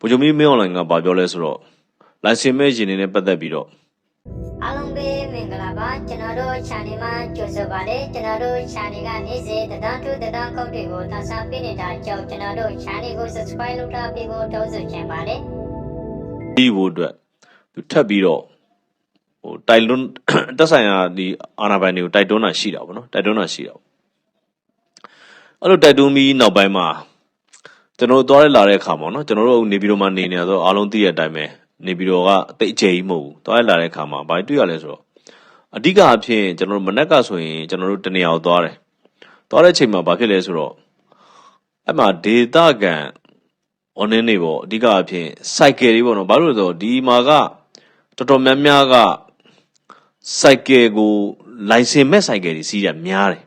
ဗိုလ်ချုပ်မင်းမင်းအွန်လိုင်းကဘာပြောလဲဆိုတော့လိုင်စင်မဲ့ရင်တွေနဲ့ပတ်သက်ပြီးတော့အားလုံးပဲမင်္ဂလာပါကျွန်တော်တို့ channel မှာကြိုဆိုပါတယ်ကျွန်တော်တို့ channel ကနေ့စဉ်တဒန်းတူတဒန်းကုတ်တွေကိုသစားပေးနေတာကြောင့်ကျွန်တော်တို့ channel ကို subscribe လုပ်ထားပြီးဖို့တောင်းဆိုချင်ပါတယ်ပြီးဖို့အတွက်သူထပ်ပြီးတော့ဟိုတိုက်တွန်းတက်ဆိုင်ရာဒီအာနာပိုင်တွေကိုတိုက်တွန်းတာရှိတာပေါ့နော်တိုက်တွန်းတာရှိတာပေါ့အဲ့လိုတိုက်တွန်းပြီးနောက်ပိုင်းမှာ ကျွန်တော်တို့သွားရလာတဲ့အခါမှာနော်ကျွန်တော်တို့နေပြည်တော်မှာနေနေရတော့အားလုံးသိတဲ့အတိုင်းပဲနေပြည်တော်ကတိတ်အကျယ်ကြီးမဟုတ်ဘူးသွားရလာတဲ့အခါမှာဘာတွေ့ရလဲဆိုတော့အဓိကအဖြစ်ကျွန်တော်တို့မနက်ကဆိုရင်ကျွန်တော်တို့တနေရာကိုသွားတယ်သွားတဲ့အချိန်မှာဘာဖြစ်လဲဆိုတော့အဲ့မှာဒေတာကန် online တွေပေါ့အဓိကအဖြစ် cycle တွေပေါ့နော်ဘာလို့လဲဆိုတော့ဒီမှာကတော်တော်များများက cycle ကို license မဲ့ cycle တွေစီးရများတယ်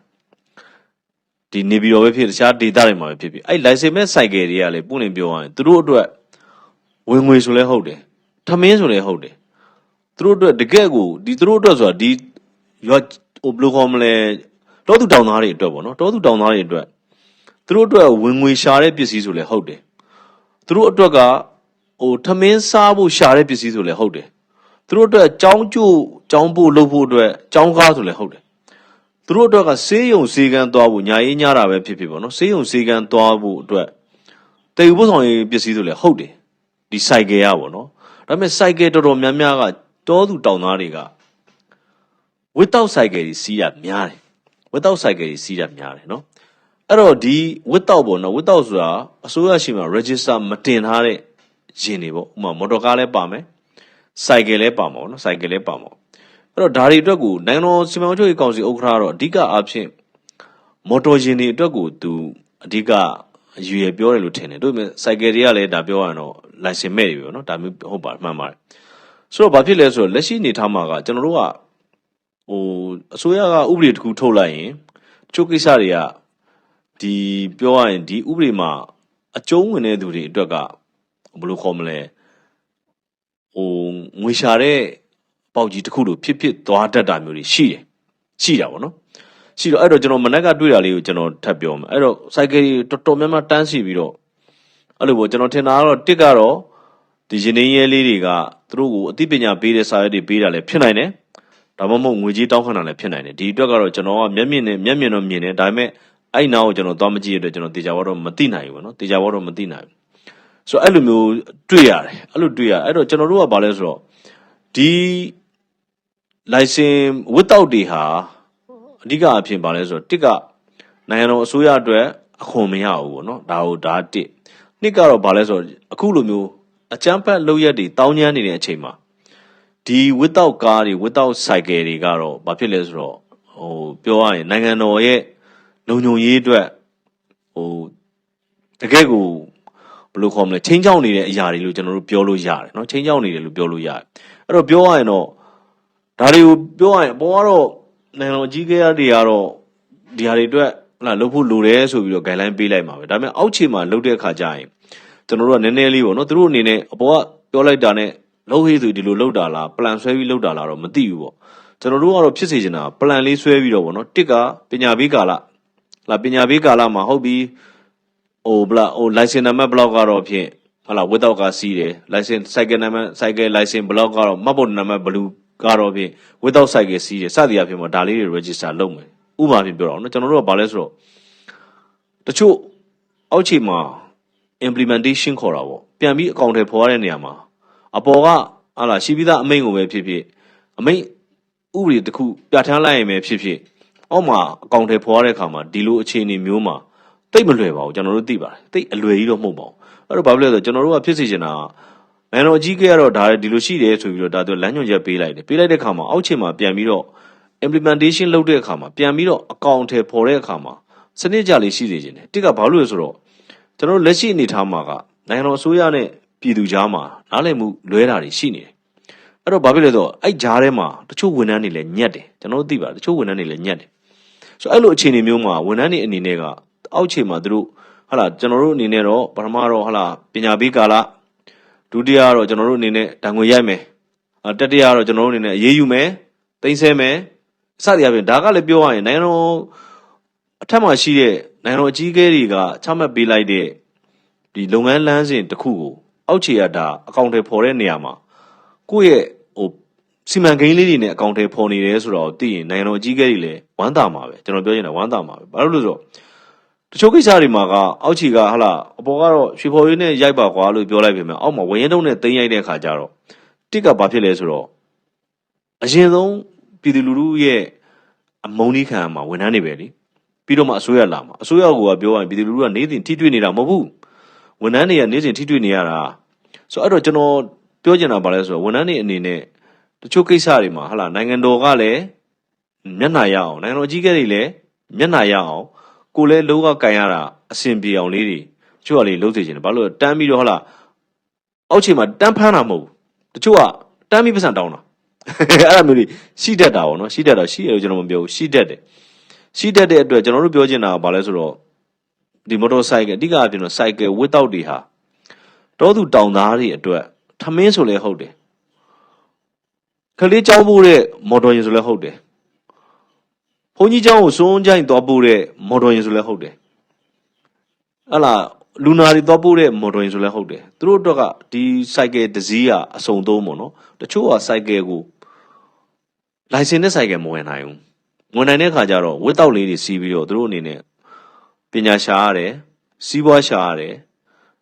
ဒီနေပြည်တော်ပဲဖြစ်တခြား data တွေမှာပဲဖြစ်ဖြစ်အဲ့ license မဲ့ cycle တွေကလည်းပုံလင်ပြောရရင်သူတို့အတွက်ဝင်ငွေဆိုလဲဟုတ်တယ်ထမင်းဆိုလဲဟုတ်တယ်သူတို့အတွက်တကယ့်ကိုဒီသူတို့အတွက်ဆိုတာဒီရွာဟိုဘယ်လိုခေါ်မလဲတောသူတောင်သားတွေအတွက်ပေါ့နော်တောသူတောင်သားတွေအတွက်သူတို့အတွက်ဝင်ငွေရှာတဲ့ပစ္စည်းဆိုလဲဟုတ်တယ်သူတို့အတွက်ကဟိုထမင်းစားဖို့ရှာတဲ့ပစ္စည်းဆိုလည်းဟုတ်တယ်သူတို့အတွက်ကြောင်းကျို့ကြောင်းဖို့လုပ်ဖို့အတွက်ကြောင်းကားဆိုလည်းဟုတ်တယ် သူတို့အတွက်ကဆေးရုံဆေးကန်းသွားဖို့ညာရေးညတာပဲဖြစ်ဖြစ်ပေါ့နော်ဆေးရုံဆေးကန်းသွားဖို့အတွက်တည်ယူဖို့ဆောင်ရေးပစ္စည်းဆိုလည်းဟုတ်တယ်ဒီ cycle ရပေါ့နော်ဒါပေမဲ့ cycle တော်တော်များများကတောသူတောင်သားတွေက without cycle တွေစီးရများတယ် without cycle တွေစီးရများတယ်နော်အဲ့တော့ဒီ without ပေါ့နော် without ဆိုတာအစိုးရရှိမှ register မတင်ထားတဲ့ယင်တွေပေါ့ဥပမာမော်တော်ကားလည်းပါမယ် cycle လည်းပါမှာပေါ့နော် cycle လည်းပါမှာပေါ့ အဲ့တော့ဒါတွေအတွက်ကိုနိုင်ငံတော်စီမံအုပ်ချုပ်ရေးကောင်စီဥက္ကဋ္ဌကတော့အဓိကအားဖြင့်မော်တော်ယင်တွေအတွက်ကိုသူအဓိကအယူရပြောတယ်လို့ထင်တယ်တို့ပေမဲ့ cycle တွေကလည်းဒါပြောရရင်တော့ license မဲ့တွေပဲပေါ့နော်ဒါမျိုးဟုတ်ပါမှန်ပါတယ်ဆိုတော့ဘာဖြစ်လဲဆိုတော့လက်ရှိအနေထားမှာကကျွန်တော်တို့ကဟိုအစိုးရကဥပဒေတစ်ခုထုတ်လိုက်ရင်တချို့ကိစ္စတွေကဒီပြောရရင်ဒီဥပဒေမှာအကျုံးဝင်တဲ့သူတွေအတွက်ကဘယ်လိုခေါ်မလဲဟိုငွေရှာတဲ့ ပေါက်ကြီးတစ်ခုလိုဖြစ်ဖြစ်သွားတတ်တာမျိုးတွေရှိတယ်ရှိတာဗောနော်ရှိတော့အဲ့တော့ကျွန်တော်မနက်ကတွေ့တာလေးကိုကျွန်တော်ထပ်ပြောမယ်အဲ့တော့ cycle တွေတော်တော်များများတန်းစီပြီးတော့အဲ့လိုပေါ့ကျွန်တော်ထင်တာကတော့တစ်ကတော့ဒီရင်းနှီးရဲလေးတွေကသူတို့ကိုအသိပညာပေးတဲ့စာရွက်တွေပေးတာလည်းဖြစ်နိုင်တယ်ဒါမှမဟုတ်ငွေကြီးတောင်းခံတာလည်းဖြစ်နိုင်တယ်ဒီအတွက်ကတော့ကျွန်တော်ကမျက်မြင်နဲ့မျက်မြင်တော့မြင်တယ်ဒါပေမဲ့အဲ့နောက်ကိုကျွန်တော်သွားမကြည့်ရတဲ့အတွက်ကျွန်တော်တေချာဘောတော့မသိနိုင်ဘူးပေါ့နော်တေချာဘောတော့မသိနိုင်ဘူးဆိုတော့အဲ့လိုမျိုးတွေ့ရတယ်အဲ့လိုတွေ့ရအဲ့တော့ကျွန်တော်တို့ကဘာလဲဆိုတော့ဒီ license without တွေဟာအဓိကအဖြစ်ဘာလဲဆိုတော့တစ်ကနိုင်ငံတော်အစိုးရအတွက်အခွန်မရဘူးပေါ့နော်ဒါဟိုဒါတစ်နှစ်ကတော့ဘာလဲဆိုတော့အခုလိုမျိုးအကြမ်းဖက်လုပ်ရက်တွေတောင်းကျမ်းနေတဲ့အချိန်မှာဒီ without ကားတွေ without cycle တွေကတော့ဘာဖြစ်လဲဆိုတော့ဟိုပြောရရင်နိုင်ငံတော်ရဲ့ လုံခြုံရေးအတွက်ဟိုတကယ်ကိုဘယ်လိုခေါ်မလဲချင်းချောင်းနေတဲ့အရာတွေလို့ကျွန်တော်တို့ပြောလို့ရတယ်เนาะချင်းချောင်းနေတယ်လို့ပြောလို့ရတယ်အဲ့တော့ပြောရရင်တော့ ဒါတွေကိုပြောရရင်အပေါ်ကတော့နိုင်ငံတော်အကြီးအကဲတွေကတော့ဒီဟာတွေအတွက်ဟလာလုပ်ဖို့လိုတယ်ဆိုပြီးတော့ guideline ပေးလိုက်မှာပဲဒါပေမဲ့အောက်ခြေမှာလုပ်တဲ့အခါကျရင်ကျွန်တော်တို့ကနည်းနည်းလေးပေါ့နော်သူတို့အနေနဲ့အပေါ်ကပြောလိုက်တာနဲ့လုပ်ဟေးသူဒီလိုလုပ်တာလား plan ဆွဲပြီးလုပ်တာလားတော့မသိဘူးပေါ့ကျွန်တော်တို့ကတော့ဖြစ်စေချင်တာ plan လေးဆွဲပြီးတော့ပေါ့နော်တစ်ကပညာပေးကာလလာပညာပေးကာလမှာဟုတ်ပြီဟိုဘလာဟို license number block ကတော့ဖြင့်ဟာလာ without ကစီးတယ် license cycle number cycle license block ကတော့မှတ်ပုံ number blue ကတော့ဖြင့် without cycle စီးတယ်စသည်အဖြစ်မှာဒါလေးတွေ register လုပ်မယ်ဥပမာဖြင့်ပြောတော့နော်ကျွန်တော်တို့ကဘာလဲဆိုတော့တချို့အောက်ခြေမှာ implementation ခေါ်တာပေါ့ပြန်ပြီးအကောင့်ထဲပေါ်ရတဲ့နေရာမှာအပေါ်ကဟာလာရှိပြီးသားအမိန့်ကိုပဲဖြစ်ဖြစ်အမိန့်ဥပဒေတစ်ခုပြဋ္ဌာန်းလိုက်ရင်ပဲဖြစ်ဖြစ်အောက်မှာအကောင့်ထဲပေါ်ရတဲ့အခါမှာဒီလိုအခြေအနေမျိုးမှာတိတ်မလွယ်ပါဘူးကျွန်တော်တို့သိပါတယ်တိတ်အလွယ်ကြီးတော့မဟုတ်ပါဘူးအဲ့တော့ဘာဖြစ်လဲဆိုတော့ကျွန်တော်တို့ကဖြစ်စေချင်တာက နိုင်ငံတော်အကြီးအကဲကတော့ဒါဒီလိုရှိတယ်ဆိုပြီးတော့ဒါသူလမ်းညွှန်ချက်ပေးလိုက်တယ်ပေးလိုက်တဲ့အခါမှာအောက်ခြေမှာပြန်ပြီးတော့ implementation လုပ်တဲ့အခါမှာပြန်ပြီးတော့အကောင့်ထဲပေါ်တဲ့အခါမှာစနစ်ကြလေးရှိစေချင်တယ်တစ်ကဘာလို့လဲဆိုတော့ကျွန်တော်တို့လက်ရှိအနေထားမှာကနိုင်ငံတော်အစိုးရနဲ့ပြည်သူကြားမှာနားလည်မှုလွဲတာတွေရှိနေတယ်အဲ့တော့ဘာဖြစ်လဲဆိုတော့အဲ့ကြားထဲမှာတချို့ဝန်ထမ်းတွေလည်းညက်တယ်ကျွန်တော်တို့သိပါတယ်တချို့ဝန်ထမ်းတွေလည်းညက်တယ်ဆိုအဲ့လိုအခြေအနေမျိုးမှာဝန်ထမ်းတွေအနေနဲ့ကအောက်ခြေမှာသူတို့ဟာလာကျွန်တော်တို့အနေနဲ့တော့ပထမတော့ဟာလာပညာပေးကာလ ဒုတိယကတော့ကျွန်တော်တို့အနေနဲ့ဓာငွေရိုက်မယ်အတတိယကတော့ကျွန်တော်တို့အနေနဲ့အေးအေးယူမယ်တင်ဆဲမယ်စသည်အပြင်ဒါကလည်းပြောရရင်နိုင်ငံတော်အထက်မှာရှိတဲ့နိုင်ငံတော်အကြီးအကဲတွေကချမှတ်ပေးလိုက်တဲ့ဒီလုပ်ငန်းလမ်းစဉ်တစ်ခုကိုအောက်ခြေကဒါအကောင့်တွေပေါ်တဲ့နေရာမှာကိုယ့်ရဲ့ဟိုစီမံကိန်းလေးတွေနဲ့အကောင့်တွေပေါ်နေတယ်ဆိုတော့သိရင်နိုင်ငံတော်အကြီးအကဲတွေလည်းဝမ်းသာမှာပဲကျွန်တော်ပြောချင်တာဝမ်းသာမှာပဲဘာလို့လဲဆိုတော့ တချို့ကိစ္စတွေမှာကအောက်ခြေကဟလာအပေါ်ကတော့ရွှေဖော်ရင်းနဲ့ရိုက်ပါကွာလို့ပြောလိုက်ပေမဲ့အောက်မှာဝရင်တုံးနဲ့တင်းရိုက်တဲ့ခါကျတော့တစ်ကဘာဖြစ်လဲဆိုတော့အရင်ဆုံးပြည်သူလူထုရဲ့အမုန်းကြီးခံမှာဝန်ထမ်းတွေပဲလေပြီးတော့မှအစိုးရလာမှာအစိုးရကပြောရရင်ပြည်သူလူထုကနေစဉ်ထိတွေ့နေတာမဟုတ်ဘူးဝန်ထမ်းတွေကနေစဉ်ထိတွေ့နေရတာဆိုတော့အဲ့တော့ကျွန်တော်ပြောချင်တာဘာလဲဆိုတော့ဝန်ထမ်းတွေအနေနဲ့တချို့ကိစ္စတွေမှာဟလာနိုင်ငံတော်ကလည်းမျက်နှာရအောင်နိုင်ငံတော်အကြီးအကဲတွေလည်းမျက်နှာရအောင် ကိုယ်လည်းလောကကန်ရတာအဆင်ပြေအောင်လေးတွေတချို့ကလေလုံးစေချင်တယ်ဘာလို့လဲတန်းပြီးတော့ဟလာအောက်ခြေမှာတန်းဖမ်းတာမဟုတ်ဘူးတချို့ကတန်းပြီးပတ်စံတောင်းတာအဲ့ဒါမျိုးတွေရှိတတ်တာပေါ့နော်ရှိတတ်တာရှိရလို့ကျွန်တော်မပြောဘူးရှိတတ်တယ်ရှိတတ်တဲ့အတွက်ကျွန်တော်တို့ပြောချင်တာကဘာလဲဆိုတော့ဒီမော်တော်ဆိုင်ကယ်အဓိကအပြင်တော့စိုက်ကယ်ဝစ်တောက်တွေဟာတောသူတောင်သားတွေအတွက်ထမင်းဆိုလဲဟုတ်တယ်ခလေးကြောင်းဖို့တဲ့မော်တော်ယာဉ်ဆိုလဲဟုတ်တယ် ဘုန်းကြီးเจ้าကိုစွန်းကြိုင်သွားဖို့တဲ့မော်တော်ယာဉ်ဆိုလဲဟုတ်တယ်ဟလာလူနာတွေသွားဖို့တဲ့မော်တော်ယာဉ်ဆိုလဲဟုတ်တယ်သူတို့အတွက်ကဒီစိုက်ကယ်တစ်စီးကအစုံသုံးပေါ့နော်တချို့ကစိုက်ကယ်ကိုလိုင်စင်နဲ့စိုက်ကယ်မဝင်နိုင်ဘူးဝင်နိုင်တဲ့ခါကျတော့ဝစ်တောက်လေးတွေစီးပြီးတော့သူတို့အနေနဲ့ပညာရှာရတယ်စီးပွားရှာရတယ်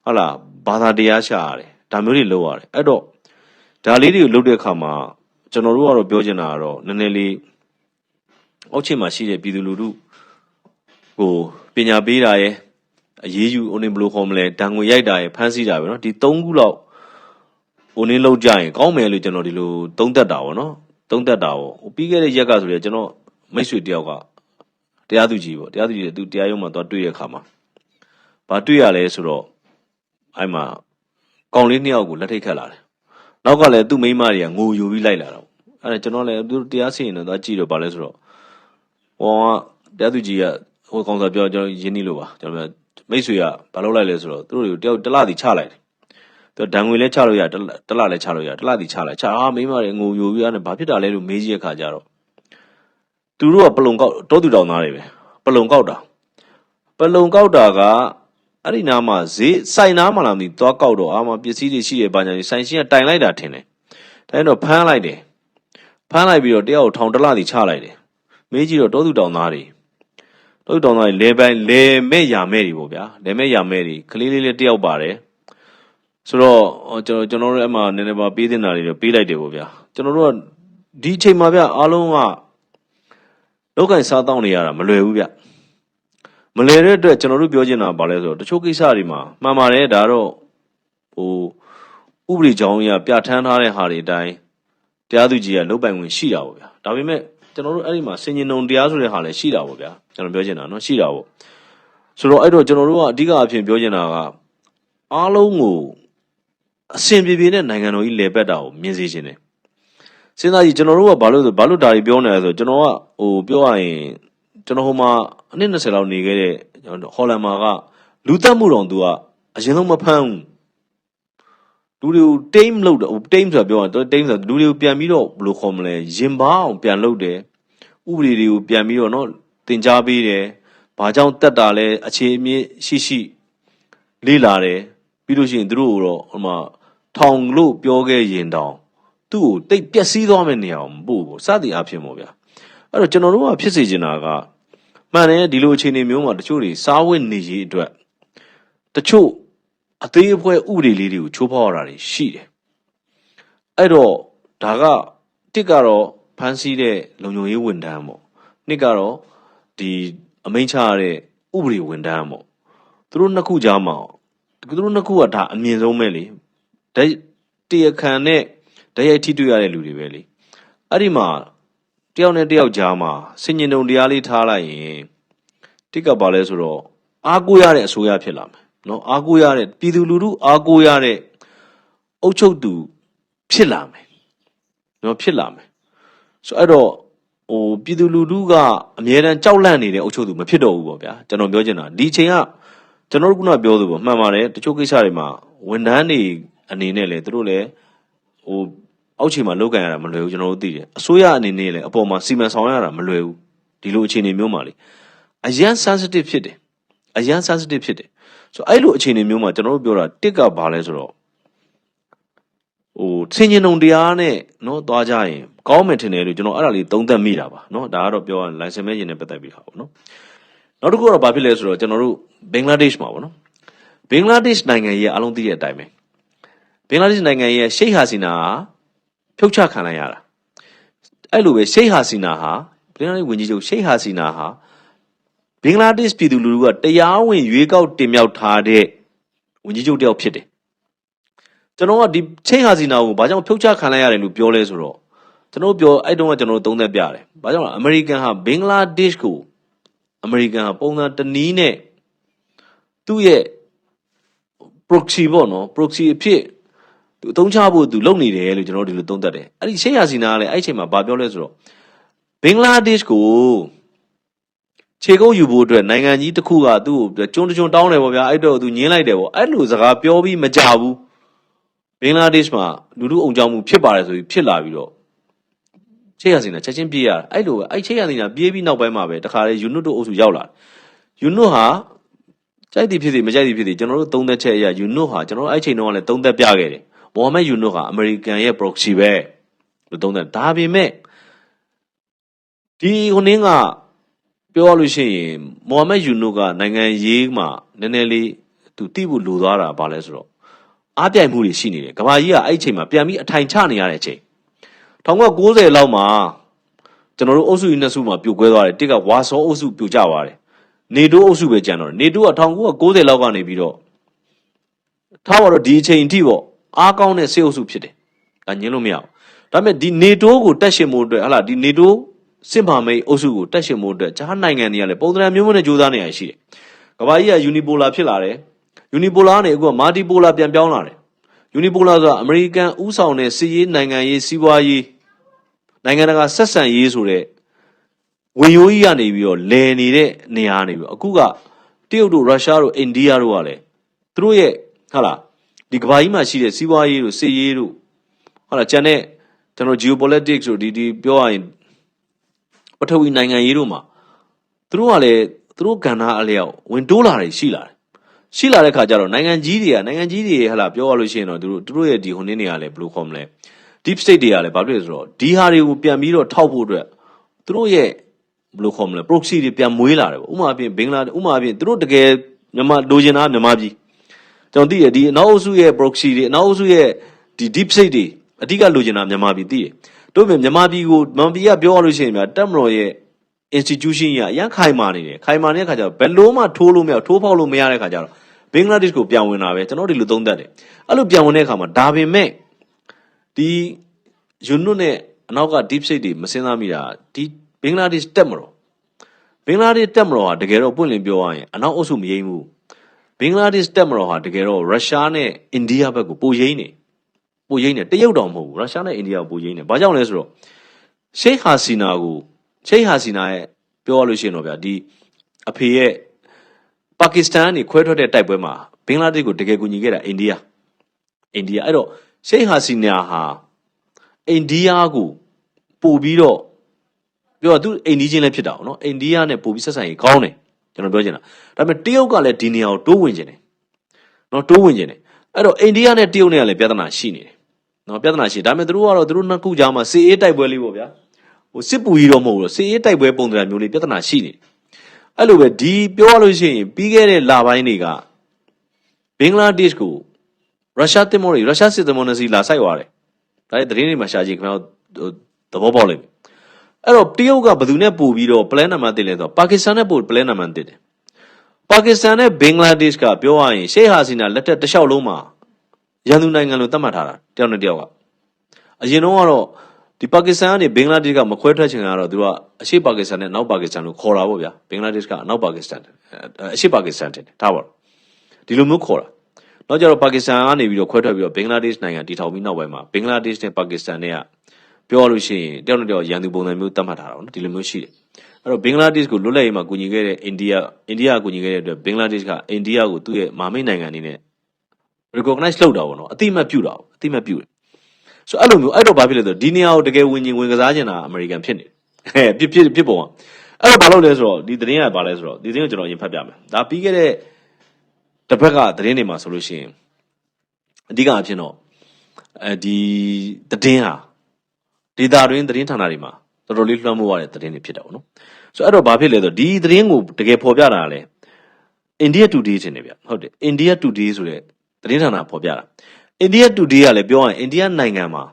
ဟုတ်လားဘာသာတရားရှာရတယ်ဒါမျိုးတွေလုပ်ရတယ်အဲ့တော့ဒါလေးတွေကိုလုပ်တဲ့အခါမှာကျွန်တော်တို့ကတော့ပြောချင်တာကတော့နည်းနည်းလေး အောက်ခြေမှာရှိတဲ့ပြည်သူလူထုကိုပညာပေးတာရဲ့အရေးယူဦးနေဘယ်လိုခေါ်မလဲဒဏ်ငွေရိုက်တာရဲ့ဖမ်းဆီးတာပဲเนาะဒီ၃ခုလောက်ဦးနေလောက်ကြရင်ကောင်းမယ်လို့ကျွန်တော်ဒီလိုသုံးသက်တာပေါ့နော်သုံးသက်တာပေါ့ဟိုပြီးခဲ့တဲ့ရက်ကဆိုရင်ကျွန်တော်မိတ်ဆွေတယောက်ကတရားသူကြီးပေါ့တရားသူကြီးကသူတရားရုံးမှာသွားတွေ့တဲ့အခါမှာဘာတွေ့ရလဲဆိုတော့အဲ့မှာကောင်လေးနှစ်ယောက်ကိုလက်ထိတ်ခတ်လာတယ်နောက်ကလည်းသူ့မိန်းမတွေကငိုယူပြီးလိုက်လာတော့အဲ့ဒါကျွန်တော်လည်းသူတရားစီရင်တော့သွားကြည့်တော့ဗာလဲဆိုတော့ ဟောကတရားသူကြီးကဟိုကောင်စာပြောကျွန်တော်ရင်းနှီးလို့ပါကျွန်တော်မိတ်ဆွေကဘာလုပ်လိုက်လဲဆိုတော့သူတို့တွေကိုတယောက်တစ်လစီချလိုက်တယ်သူဒဏ်ငွေလည်းချလို့ရတစ်လတစ်လလည်းချလို့ရတစ်လစီချလိုက်ချအာမိန်းမတွေငိုယူပြီးအဲ့ဒါဘာဖြစ်တာလဲလို့မေးကြည့်တဲ့ခါကျတော့သူတို့ကပလုံကောက်တောသူတောင်သားတွေပဲပလုံကောက်တာပလုံကောက်တာကအဲ့ဒီနားမှာဈေးစိုင်နားမှာလာမသိသွားကောက်တော့အာမပစ္စည်းတွေရှိရပါညာကြီးစိုင်ရှင်ကတိုင်လိုက်တာထင်တယ်တိုင်တော့ဖမ်းလိုက်တယ်ဖမ်းလိုက်ပြီးတော့တယောက်ကိုထောင်တစ်လစီချလိုက်တယ် မေးကြည့်တော့တောသူတောင်သားတွေတို့တောင်းသားလေပိုင်းလေမဲ့ရမဲ့တွေပေါ့ဗျာလေမဲ့ရမဲ့တွေကလေးလေးလေးတယောက်ပါတယ်ဆိုတော့ဟိုကျွန်တော်ကျွန်တော်တို့အဲ့မှာနည်းနည်းပါပေးတင်တာတွေတော့ပေးလိုက်တယ်ပေါ့ဗျာကျွန်တော်တို့ကဒီအချိန်မှာဗျအားလုံးကလောက်ကင်စားတောင်းနေရတာမလွယ်ဘူးဗျမလွယ်တဲ့အတွက်ကျွန်တော်တို့ပြောချင်တာဘာလဲဆိုတော့တချို့ကိစ္စတွေမှာမှန်ပါတယ်ဒါတော့ဟိုဥပဒေကြောင်းအရပြဋ္ဌာန်းထားတဲ့ဟာတွေအတိုင်းတရားသူကြီးကလုတ်ပိုင်ဝင်ရှိတာပေါ့ဗျာဒါပေမဲ့ ကျွန်တော်တို့အဲ့ဒီမှာစင်ញင်ုံတရားဆိုတဲ့ဟာလည်းရှိတာပေါ့ဗျာကျွန်တော်ပြောချင်တာနော်ရှိတာပေါ့ဆိုတော့အဲ့တော့ကျွန်တော်တို့ကအဓိကအဖြစ်ပြောချင်တာကအားလုံးကိုအစင်ပြေပြေနဲ့နိုင်ငံတော်ကြီးလေပတ်တာကိုမြင်စေချင်တယ်စဉ်းစားကြည့်ကျွန်တော်တို့ကဘာလို့ဘာလို့ဒါတွေပြောနေလဲဆိုတော့ကျွန်တော်ကဟိုပြောရရင်ကျွန်တော်ဟိုမှာအနည်း20လောက်နေခဲ့တဲ့ဟော်လန်မှာကလူတက်မှုတော်သူကအရင်ဆုံးမဖမ်းဘူး လူတွေကို tame လုပ်တာ tame ဆိုတာပြောရရင် tame ဆိုတာလူတွေကိုပြန်ပြီးတော့ဘယ်လိုခေါ်မလဲယဉ်ပါးအောင်ပြန်လုပ်တယ်ဥပဒေတွေကိုပြန်ပြီးတော့နော်သင်ကြားပေးတယ်ဘာကြောင့်တက်တာလဲအခြေအမြစ်ရှိရှိလေ့လာတယ်ပြီးလို့ရှိရင်သူတို့ကိုတော့ဟိုမှာထောင်လို့ပြောခဲ့ရင်တောင်သူ့ကိုတိတ်ပျက်စီးသွားမယ့်နေရာကိုမပို့ဘူးစသည်အဖြစ်ပေါ့ဗျာအဲ့တော့ကျွန်တော်တို့ကဖြစ်စေချင်တာကမှန်တယ်ဒီလိုအခြေအနေမျိုးမှာတချို့တွေစားဝတ်နေရေးအတွက်တချို့ အသေးအဖွဲဥပဒေလေးတွေကိုချိုးဖောက်ရတာတွေရှိတယ်အဲ့တော့ဒါကတစ်ကတော့ဖမ်းဆီးတဲ့လုံခြုံရေးဝန်ထမ်းပေါ့နှစ်ကတော့ဒီအမိန့်ချရတဲ့ဥပဒေဝန်ထမ်းပေါ့သူတို့နှစ်ခုကြားမှာသူတို့နှစ်ခုကဒါအမြင့်ဆုံးပဲလေတတရားခံနဲ့တရားထိတွေ့ရတဲ့လူတွေပဲလေအဲ့ဒီမှာတယောက်နဲ့တယောက်ကြားမှာစင်ញင်တုံတရားလေးထားလိုက်ရင်တစ်ကပါလဲဆိုတော့အားကိုးရတဲ့အစိုးရဖြစ်လာမယ် နော်အားကိုးရတဲ့ပြည်သူလူထုအားကိုးရတဲ့အုပ်ချုပ်သူဖြစ်လာမယ်နော်ဖြစ်လာမယ်ဆိုအဲ့တော့ဟိုပြည်သူလူထုကအမြဲတမ်းကြောက်လန့်နေတဲ့အုပ်ချုပ်သူမဖြစ်တော့ဘူးပေါ့ဗျာကျွန်တော်ပြောချင်တာဒီအချိန်ကကျွန်တော်တို့ကပြောသလိုပေါ့မှန်ပါတယ်တချို့ကိစ္စတွေမှာဝန်ထမ်းတွေအနေနဲ့လေသူတို့လည်းဟိုအောက်ခြေမှာလောက်ကန်ရတာမလွယ်ဘူးကျွန်တော်တို့သိတယ်အစိုးရအနေနဲ့လည်းအပေါ်မှာစီမံဆောင်ရွက်ရတာမလွယ်ဘူးဒီလိုအခြေအနေမျိုးမှာလေအရန် sensitive ဖြစ်တယ်အရန် sensitive ဖြစ်တယ် ဆိုအဲ့လိုအခြေအနေမျိုးမှာကျွန်တော်တို့ပြောတာတစ်ကဘာလဲဆိုတော့ဟိုဆင်ញင်ုံတရားနဲ့နော်သွားကြရင်ကောင်းမယ်ထင်တယ်လို့ကျွန်တော်အဲ့ဒါလေးသုံးသပ်မိတာပါနော်ဒါကတော့ပြောရရင် license မဲ့ရင်နဲ့ပတ်သက်ပြီးတာပေါ့နော်နောက်တစ်ခုကတော့ဘာဖြစ်လဲဆိုတော့ကျွန်တော်တို့ဘင်္ဂလားဒေ့ရှ်မှာပေါ့နော်ဘင်္ဂလားဒေ့ရှ်နိုင်ငံရဲ့အလုံးသိတဲ့အတိုင်းပဲဘင်္ဂလားဒေ့ရှ်နိုင်ငံရဲ့ရှိတ်ဟာစီနာကဖြုတ်ချခံလိုက်ရတာအဲ့လိုပဲရှိတ်ဟာစီနာဟာဘင်္ဂလားဒေ့ရှ်ဝန်ကြီးချုပ်ရှိတ်ဟာစီနာဟာ ဘင်္ဂလားဒေ့ရှ်ပြည်သူလူထုကတရားဝင်ရွေးကောက်တင်မြှောက်ထားတဲ့ဝန်ကြီးချုပ်တစ်ယောက်ဖြစ်တယ်ကျွန်တော်ကဒီချင်းဟာစီနာကိုဘာကြောင့်ဖြုတ်ချခံလိုက်ရတယ်လို့ပြောလဲဆိုတော့ကျွန်တော်ပြောအဲ့တုန်းကကျွန်တော်သုံးသက်ပြတယ်။ဘာကြောင့်လဲအမေရိကန်ဟာဘင်္ဂလားဒေ့ရှ်ကိုအမေရိကန်ဟာပုံစံတစ်နည်းနဲ့သူ့ရဲ့ proxy ပေါ့နော် proxy အဖြစ်သူအသုံးချဖို့သူလုပ်နေတယ်လို့ကျွန်တော်ဒီလိုသုံးသက်တယ်။အဲ့ဒီချင်းဟာစီနာကလည်းအဲ့ဒီအချိန်မှာဘာပြောလဲဆိုတော့ဘင်္ဂလားဒေ့ရှ်ကို ခြေကုပ်ယူဖို့အတွက်နိုင်ငံကြီးတစ်ခုကသူ့ကိုကျွန်းတကျွန်းတောင်းတယ်ပေါ့ဗျာအဲ့တော့သူညင်းလိုက်တယ်ပေါ့အဲ့လိုစကားပြောပြီးမကြဘူးဘင်္ဂလားဒေ့ရှ်မှာလူလူအောင်ကြောင်းမှုဖြစ်ပါတယ်ဆိုပြီးဖြစ်လာပြီးတော့ချေရစင်နာချက်ချင်းပြေးရတာအဲ့လိုပဲအဲ့ချေရစင်နာပြေးပြီးနောက်ပိုင်းမှာပဲတခါလေယူနွတ်တို့အုပ်စုရောက်လာယူနွတ်ဟာကြိုက်သည်ဖြစ်စေမကြိုက်သည်ဖြစ်စေကျွန်တော်တို့သုံးသက်ချက်အရယူနွတ်ဟာကျွန်တော်တို့အဲ့ချိန်တုန်းကလည်းသုံးသက်ပြခဲ့တယ်မိုဟာမက်ယူနွတ်ဟာအမေရိကန်ရဲ့ proxy ပဲလို့သုံးသက်ဒါပေမဲ့ဒီဟိုနင်းက ပြောရလို့ရှိရင်မိုဟာမက်ယူနွတ်ကနိုင်ငံရေးမှာနည်းနည်းလေးသူတိဖို့လိုသွားတာဘာလဲဆိုတော့အားပြိုင်မှုတွေရှိနေတယ်ကဘာကြီးကအဲ့ဒီအချိန်မှာပြန်ပြီးအထိုင်ချနေရတဲ့အချိန်1990လောက်မှာကျွန်တော်တို့အုပ်စုကြီးနှစ်စုမှာပြိုကွဲသွားတယ်တစ်ကဝါဆောအုပ်စုပြိုကျသွားတယ်နေတိုးအုပ်စုပဲကျန်တော့တယ်နေတိုးက1990လောက်ကနေပြီးတော့ထားပါတော့ဒီအချိန်အထိပေါ့အားကောင်းတဲ့စေအုပ်စုဖြစ်တယ်ဒါညင်းလို့မရဘူးဒါပေမဲ့ဒီနေတိုးကိုတက်ရှင်မှုအတွက်ဟလာဒီနေတိုး စစ်ပါမိတ်အုပ်စုကိုတက်ရှင်မှုအတွက်ဂျားနိုင်ငံတွေကလည်းပုံသဏ္ဍာန်မျိုးမျိုးနဲ့ကြိုးစားနေရရှိတယ်ကဘာကြီးကယူနီပိုလာဖြစ်လာတယ်ယူနီပိုလာကနေအခုကမာတီပိုလာပြန်ပြောင်းလာတယ်ယူနီပိုလာဆိုတာအမေရိကန်ဥဆောင်တဲ့စီးရေးနိုင်ငံရေးစီးပွားရေးနိုင်ငံတကာဆက်ဆံရေးဆိုတဲ့ဝင်ရိုးကြီးကနေပြီးတော့လည်နေတဲ့နေရာကနေပြီးတော့အခုကတရုတ်တို့ရုရှားတို့အိန္ဒိယတို့ကလည်းသူတို့ရဲ့ဟာလားဒီကမ္ဘာကြီးမှာရှိတဲ့စီးပွားရေးတို့စစ်ရေးတို့ဟာလားကျန်တဲ့ကျွန်တော် geopolitics တို့ဒီဒီပြောရရင် ပထဝီနိုင်ငံရေးတို့မှာသူတို့ကလည်းသူတို့ကဏ္ဍအလျောက်ဝင်တိုးလာတယ်ရှိလာတယ်ရှိလာတဲ့ခါကျတော့နိုင်ငံကြီးတွေကနိုင်ငံကြီးတွေဟလာပြောရလို့ရှိရင်တော့သူတို့သူတို့ရဲ့ဒီဟိုနင်းတွေကလည်းဘယ်လိုခေါ်မလဲ deep state တွေကလည်းဘာဖြစ်လဲဆိုတော့ဒီဟာတွေကိုပြန်ပြီးတော့ထောက်ဖို့အတွက်သူတို့ရဲ့ဘယ်လိုခေါ်မလဲ proxy တွေပြန်မွေးလာတယ်ပေါ့ဥပမာအပြင်ဘင်္ဂလားဥပမာအပြင်သူတို့တကယ်မြန်မာလိုချင်တာကမြန်မာပြည်ကျွန်တော်သိတယ်ဒီအနောက်အုပ်စုရဲ့ proxy တွေအနောက်အုပ်စုရဲ့ဒီ deep state တွေအဓိကလိုချင်တာမြန်မာပြည်သိတယ် တို့ပြင်မြန်မာပြည်ကိုမြန်မာပြည်ကပြောရလို့ရှိရင်ဗျာတက်မတော်ရဲ့ institution ကြီးကအရန်ခိုင်မာနေတယ်ခိုင်မာနေတဲ့ခါကျတော့ဘယ်လို့မှထိုးလို့မရထိုးဖောက်လို့မရတဲ့ခါကျတော့ဘင်္ဂလားဒေ့ရှ်ကိုပြန်ဝင်တာပဲကျွန်တော်ဒီလိုသုံးသပ်တယ်အဲ့လိုပြန်ဝင်တဲ့ခါမှာဒါပင်မဲ့ဒီယူနွတ်နဲ့အနောက်က deep state တွေမစင်းသားမိတာဒီဘင်္ဂလားဒေ့ရှ်တက်မတော်ဘင်္ဂလားဒေ့ရှ်တက်မတော်ဟာတကယ်တော့ပွင့်လင်းပြောရရင်အနောက်အုပ်စုမယိမ့်ဘူးဘင်္ဂလားဒေ့ရှ်တက်မတော်ဟာတကယ်တော့ရုရှားနဲ့အိန္ဒိယဘက်ကိုပိုယိမ့်နေ ပိုယိမ့်နေတရုတ်တောင်မဟုတ်ဘူးရုရှားနဲ့အိန္ဒိယကိုပိုယိမ့်နေဘာကြောင့်လဲဆိုတော့ရှိတ်ဟာစီနာကိုရှိတ်ဟာစီနာရဲ့ပြောရလို့ရှိရင်တော့ဗျာဒီအဖေရဲ့ပါကစ္စတန်ကနေခွဲထွက်တဲ့တိုက်ပွဲမှာဘင်္ဂလားဒေ့ရှ်ကိုတကယ်ကူညီခဲ့တာအိန္ဒိယအိန္ဒိယအဲ့တော့ရှိတ်ဟာစီနာဟာအိန္ဒိယကိုပို့ပြီးတော့ပြောသူအိန္ဒိချင်းလည်းဖြစ်တာပေါ့နော်အိန္ဒိယနဲ့ပို့ပြီးဆက်ဆံရေးကောင်းတယ်ကျွန်တော်ပြောချင်တာဒါပေမဲ့တရုတ်ကလည်းဒီနေရာကိုတိုးဝင်ကျင်တယ်နော်တိုးဝင်ကျင်တယ်အဲ့တော့အိန္ဒိယနဲ့တရုတ်နဲ့ကလည်းပြဿနာရှိနေတယ် နော်ပြဿနာရှိဒါပေမဲ့သူတို့ကတော့သူတို့နှစ်ခုကြားမှာစီအေးတိုက်ပွဲလေးပေါ့ဗျာဟိုစစ်ပူကြီးတော့မဟုတ်ဘူးစစ်ရေးတိုက်ပွဲပုံစံမျိုးလေးပြဿနာရှိနေတယ်အဲ့လိုပဲဒီပြောရလို့ရှိရင်ပြီးခဲ့တဲ့လပိုင်းတွေကဘင်္ဂလားဒေ့ရှ်ကိုရုရှားတင်မောတွေရုရှားစစ်တင်မောနဲ့စီလာဆိုင်သွားတယ်ဒါရဲ့သတင်းတွေမှာရှာကြည့်ခင်ဗျားတို့သဘောပေါက်လိမ့်မယ်အဲ့တော့တရုတ်ကဘယ်သူနဲ့ပို့ပြီးတော့ plan နံပါတ်တင်လဲဆိုတော့ပါကစ္စတန်နဲ့ပို့ plan နံပါတ်တင်တယ်ပါကစ္စတန်နဲ့ဘင်္ဂလားဒေ့ရှ်ကပြောရရင်ရှေ့ဟာစီနာလက်ထက်တစ်လျှောက်လုံးမှာ ရန်သူနိုင်ငံလို့သတ်မှတ်ထားတာတယောက်နဲ့တယောက်ကအရင်တော့ကတော့ဒီပါကစ္စတန်ကနေဘင်္ဂလားဒေ့ရှ်ကမခွဲထွက်ချင်တာတော့သူကအရှေ့ပါကစ္စတန်နဲ့အနောက်ပါကစ္စတန်လို့ခေါ်တာပေါ့ဗျာဘင်္ဂလားဒေ့ရှ်ကအနောက်ပါကစ္စတန်အဲအရှေ့ပါကစ္စတန်တင်တယ်ထားပါတော့ဒီလိုမျိုးခေါ်တာနောက်ကြတော့ပါကစ္စတန်ကနေပြီးတော့ခွဲထွက်ပြီးတော့ဘင်္ဂလားဒေ့ရှ်နိုင်ငံတည်ထောင်ပြီးနောက်ပိုင်းမှာဘင်္ဂလားဒေ့ရှ်နဲ့ပါကစ္စတန်နဲ့ကပြောလို့ရှိရင်တယောက်နဲ့တယောက်ရန်သူပုံစံမျိုးသတ်မှတ်ထားတာပေါ့နော်ဒီလိုမျိုးရှိတယ်အဲ့တော့ဘင်္ဂလားဒေ့ရှ်ကိုလွတ်လပ်ရေးမှာကူညီခဲ့တဲ့အိန္ဒိယအိန္ဒိယကကူညီခဲ့တဲ့အတွက်ဘင်္ဂလားဒေ့ရှ်ကအိန္ဒိယကိုသူ့ရဲ့မာမိတ်နိုင်ငံအနေနဲ့ recognize လုပ်တာပေါ့နော်အတိအမှတ်ပြုတာပေါ့အတိအမှတ်ပြုတယ်ဆိုအဲ့လိုမျိုးအဲ့တော့ဘာဖြစ်လဲဆိုတော့ဒီနေရာကိုတကယ်ဝင်ရင်ဝင်ကစားချင်တာအမေရိကန်ဖြစ်နေတယ်ဟဲ့ဖြစ်ဖြစ်ဖြစ်ပုံကအဲ့တော့ဘာလို့လဲဆိုတော့ဒီသတင်းကဘာလဲဆိုတော့ဒီသတင်းကိုကျွန်တော်အရင်ဖတ်ပြမယ်ဒါပြီးခဲ့တဲ့တစ်ဖက်ကသတင်းတွေမှာဆိုလို့ရှိရင်အဓိကအဖြစ်တော့အဲဒီသတင်းဟာဒေတာတွင်သတင်းဌာနတွေမှာတော်တော်လေးလွှမ်းမိုးရတဲ့သတင်းတွေဖြစ်တာပေါ့နော်ဆိုတော့အဲ့တော့ဘာဖြစ်လဲဆိုတော့ဒီသတင်းကိုတကယ်ဖော်ပြတာကလည်း India Today ထင်တယ်ဗျဟုတ်တယ် India Today ဆိုတဲ့ သတင်းဌာနဖော်ပြတာ India Today ကလည်းပြောရရင် India နိုင်ငံမှာ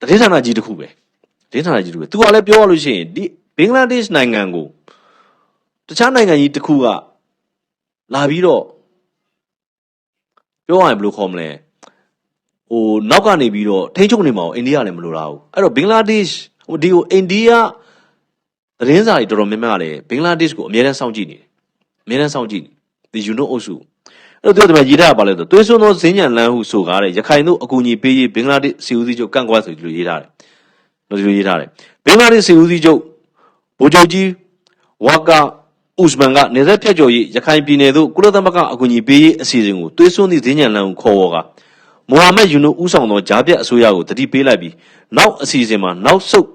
သတင်းဌာနကြီးတစ်ခုပဲသတင်းဌာနကြီးတစ်ခုပဲသူကလည်းပြောရလို့ရှိရင်ဒီဘင်္ဂလားဒေ့ရှ်နိုင်ငံကိုတခြားနိုင်ငံကြီးတစ်ခုကလာပြီးတော့ပြောရရင်ဘယ်လိုခေါ်မလဲဟိုနောက်ကနေပြီးတော့ထိန်းချုပ်နေမှာအိန္ဒိယလည်းမလိုလားဘူးအဲ့တော့ဘင်္ဂလားဒေ့ရှ်ဟိုဒီကိုအိန္ဒိယသတင်းစာတွေတော်တော်များများကလည်းဘင်္ဂလားဒေ့ရှ်ကိုအများအားစောင့်ကြည့်နေတယ်အများအားစောင့်ကြည့်နေဒီယူနိုအုပ်စု အဲ့တော့သူကဒီမှာရေးထားတာပါလဲဆိုသွေးစွန်းသောဈဉ္ဉံလန်းဟုဆိုကားတဲ့ရခိုင်တို့အကူအညီပေးရေးဘင်္ဂလားဒေ့ရှ်စီဦးစီးချုပ်ကန့်ကွက်ဆိုပြီးလို့ရေးထားတယ်လို့ဒီလိုရေးထားတယ်ဘင်္ဂလားဒေ့ရှ်စီဦးစီးချုပ်ဗိုလ်ချုပ်ကြီးဝါကာဥစမန်ကနေသက်ဖြတ်ကျော်ရေးရခိုင်ပြည်နယ်သို့ကုလသမဂ္ဂအကူအညီပေးရေးအစီအစဉ်ကိုသွေးစွန်းသည့်ဈဉ္ဉံလန်းဟုခေါ်ဝေါ်ကမိုဟာမက်ယူနိုဦးဆောင်သောဂျားပြတ်အစိုးရကိုတတိပေးလိုက်ပြီးနောက်အစီအစဉ်မှာနောက်ဆုတ်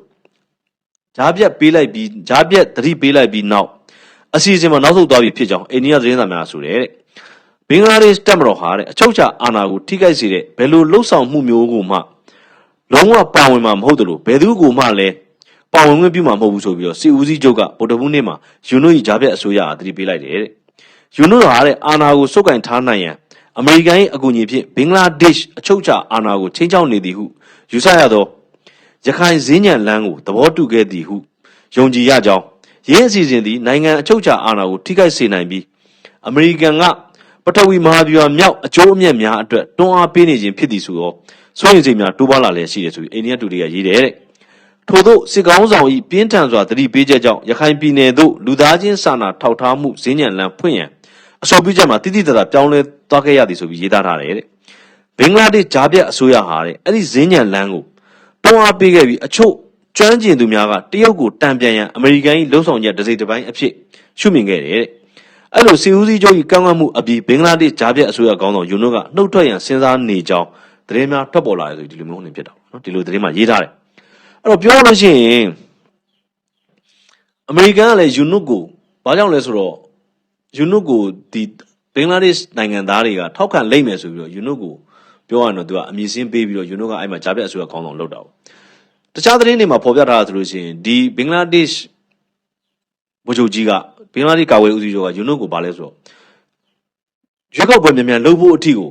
ဂျားပြတ်ပေးလိုက်ပြီးဂျားပြတ်တတိပေးလိုက်ပြီးနောက်အစီအစဉ်မှာနောက်ဆုတ်သွားပြီဖြစ်ကြောင်းအိန္ဒိယသတင်းစာများဆိုတယ်တဲ့ ဘင်္ဂလားဒေ့ရှ်တပ်မတော်ဟာတဲ့အချုပ်ချာအာဏာကိုထိခိုက်စေတဲ့ဘယ်လိုလှုပ်ဆောင်မှုမျိုးကိုမှလုံးဝပါဝင်မှာမဟုတ်တယ်လို့ဘယ်သူကိုမှလည်းပါဝင်ခွင့်ပြုမှာမဟုတ်ဘူးဆိုပြီးတော့စီဦးစီးချုပ်ကဗိုလ်တပူးနေ့မှာယူနို၏ဂျားပြတ်အစိုးရအားတတိပေးလိုက်တယ်တဲ့ယူနိုဟာတဲ့အာဏာကိုစုပ်ကင်ထားနိုင်ရန်အမေရိကန်၏အကူအညီဖြင့်ဘင်္ဂလားဒေ့ရှ်အချုပ်ချာအာဏာကိုချင်းချောက်နေသည်ဟုယူဆရသောရခိုင်ဈဉ္ဉံလန်းကိုသဘောတူခဲ့သည်ဟုယုံကြည်ရကြောင်းရင်းအစီအစဉ်သည်နိုင်ငံအချုပ်ချာအာဏာကိုထိခိုက်စေနိုင်ပြီးအမေရိကန်ကပ ထဝီမဟာဗျူဟာမြောက်အကျိုးအမြတ်များအတွက်တွန်းအားပေးနေခြင်းဖြစ်သည်ဆိုတော့စိုးရိမ်စိတ်များတိုးပွားလာလျက်ရှိတယ်ဆိုပြီးအိန္ဒိယတူတွေကရေးတယ်တဲ့ထို့သောစစ်ကောင်းဆောင်၏ပြင်းထန်စွာသတိပေးချက်ကြောင့်ရခိုင်ပြည်နယ်သို့လူသားချင်းစာနာထောက်ထားမှုဈဉ္ဉံလန်းဖွင့်ရန်အဆိုပြုချက်မှာတိတိကျကျပြောင်းလဲသွားခဲ့ရသည်ဆိုပြီးရေးသားထားတယ်တဲ့ဘင်္ဂလားဒေ့ရှ်ဂျားပြတ်အစိုးရဟာတဲ့အဲ့ဒီဈဉ္ဉံလန်းကိုတွန်းအားပေးခဲ့ပြီးအချို့ကျွမ်းကျင်သူများကတရုတ်ကိုတံပြန်ရန်အမေရိကန်၏လှုံ့ဆော်ချက်တစ်စိတ်တစ်ပိုင်းအဖြစ်ရှုမြင်ခဲ့တယ်တဲ့ အဲ့လိုစီဦးစီးချုပ်ကြီးကန့်ကွက်မှုအပြီးဘင်္ဂလားဒေ့ရှ်ဂျားပြတ်အစိုးရကောင်းဆောင်ယူနုကနှုတ်ထွက်ရန်စဉ်းစားနေကြောင်းသတင်းများထွက်ပေါ်လာတယ်ဆိုပြီးဒီလိုမျိုးနေဖြစ်တာပေါ့နော်ဒီလိုသတင်းမှာရေးထားတယ်အဲ့တော့ပြောလို့ရှိရင်အမေရိကန်ကလည်းယူနုကိုဘာကြောင့်လဲဆိုတော့ယူနုကိုဒီဘင်္ဂလားဒေ့ရှ်နိုင်ငံသားတွေကထောက်ခံလိမ့်မယ်ဆိုပြီးတော့ယူနုကိုပြောရရင်တော့သူကအမည်စင်းပေးပြီးတော့ယူနုကအဲ့မှာဂျားပြတ်အစိုးရကောင်းဆောင်လုပ်တာပေါ့တခြားသတင်းတွေမှာဖော်ပြထားတာဆိုလို့ရှိရင်ဒီဘင်္ဂလားဒေ့ရှ်ဗိုလ်ချုပ်ကြီးက ဘင်္ဂလားဒေ့ရှ်ကာဝေးဦးစီးချုပ်ကယူနုကိုဘာလဲဆိုတော့ရွေးကောက်ပွဲမြန်မြန်လုပ်ဖို့အထီကို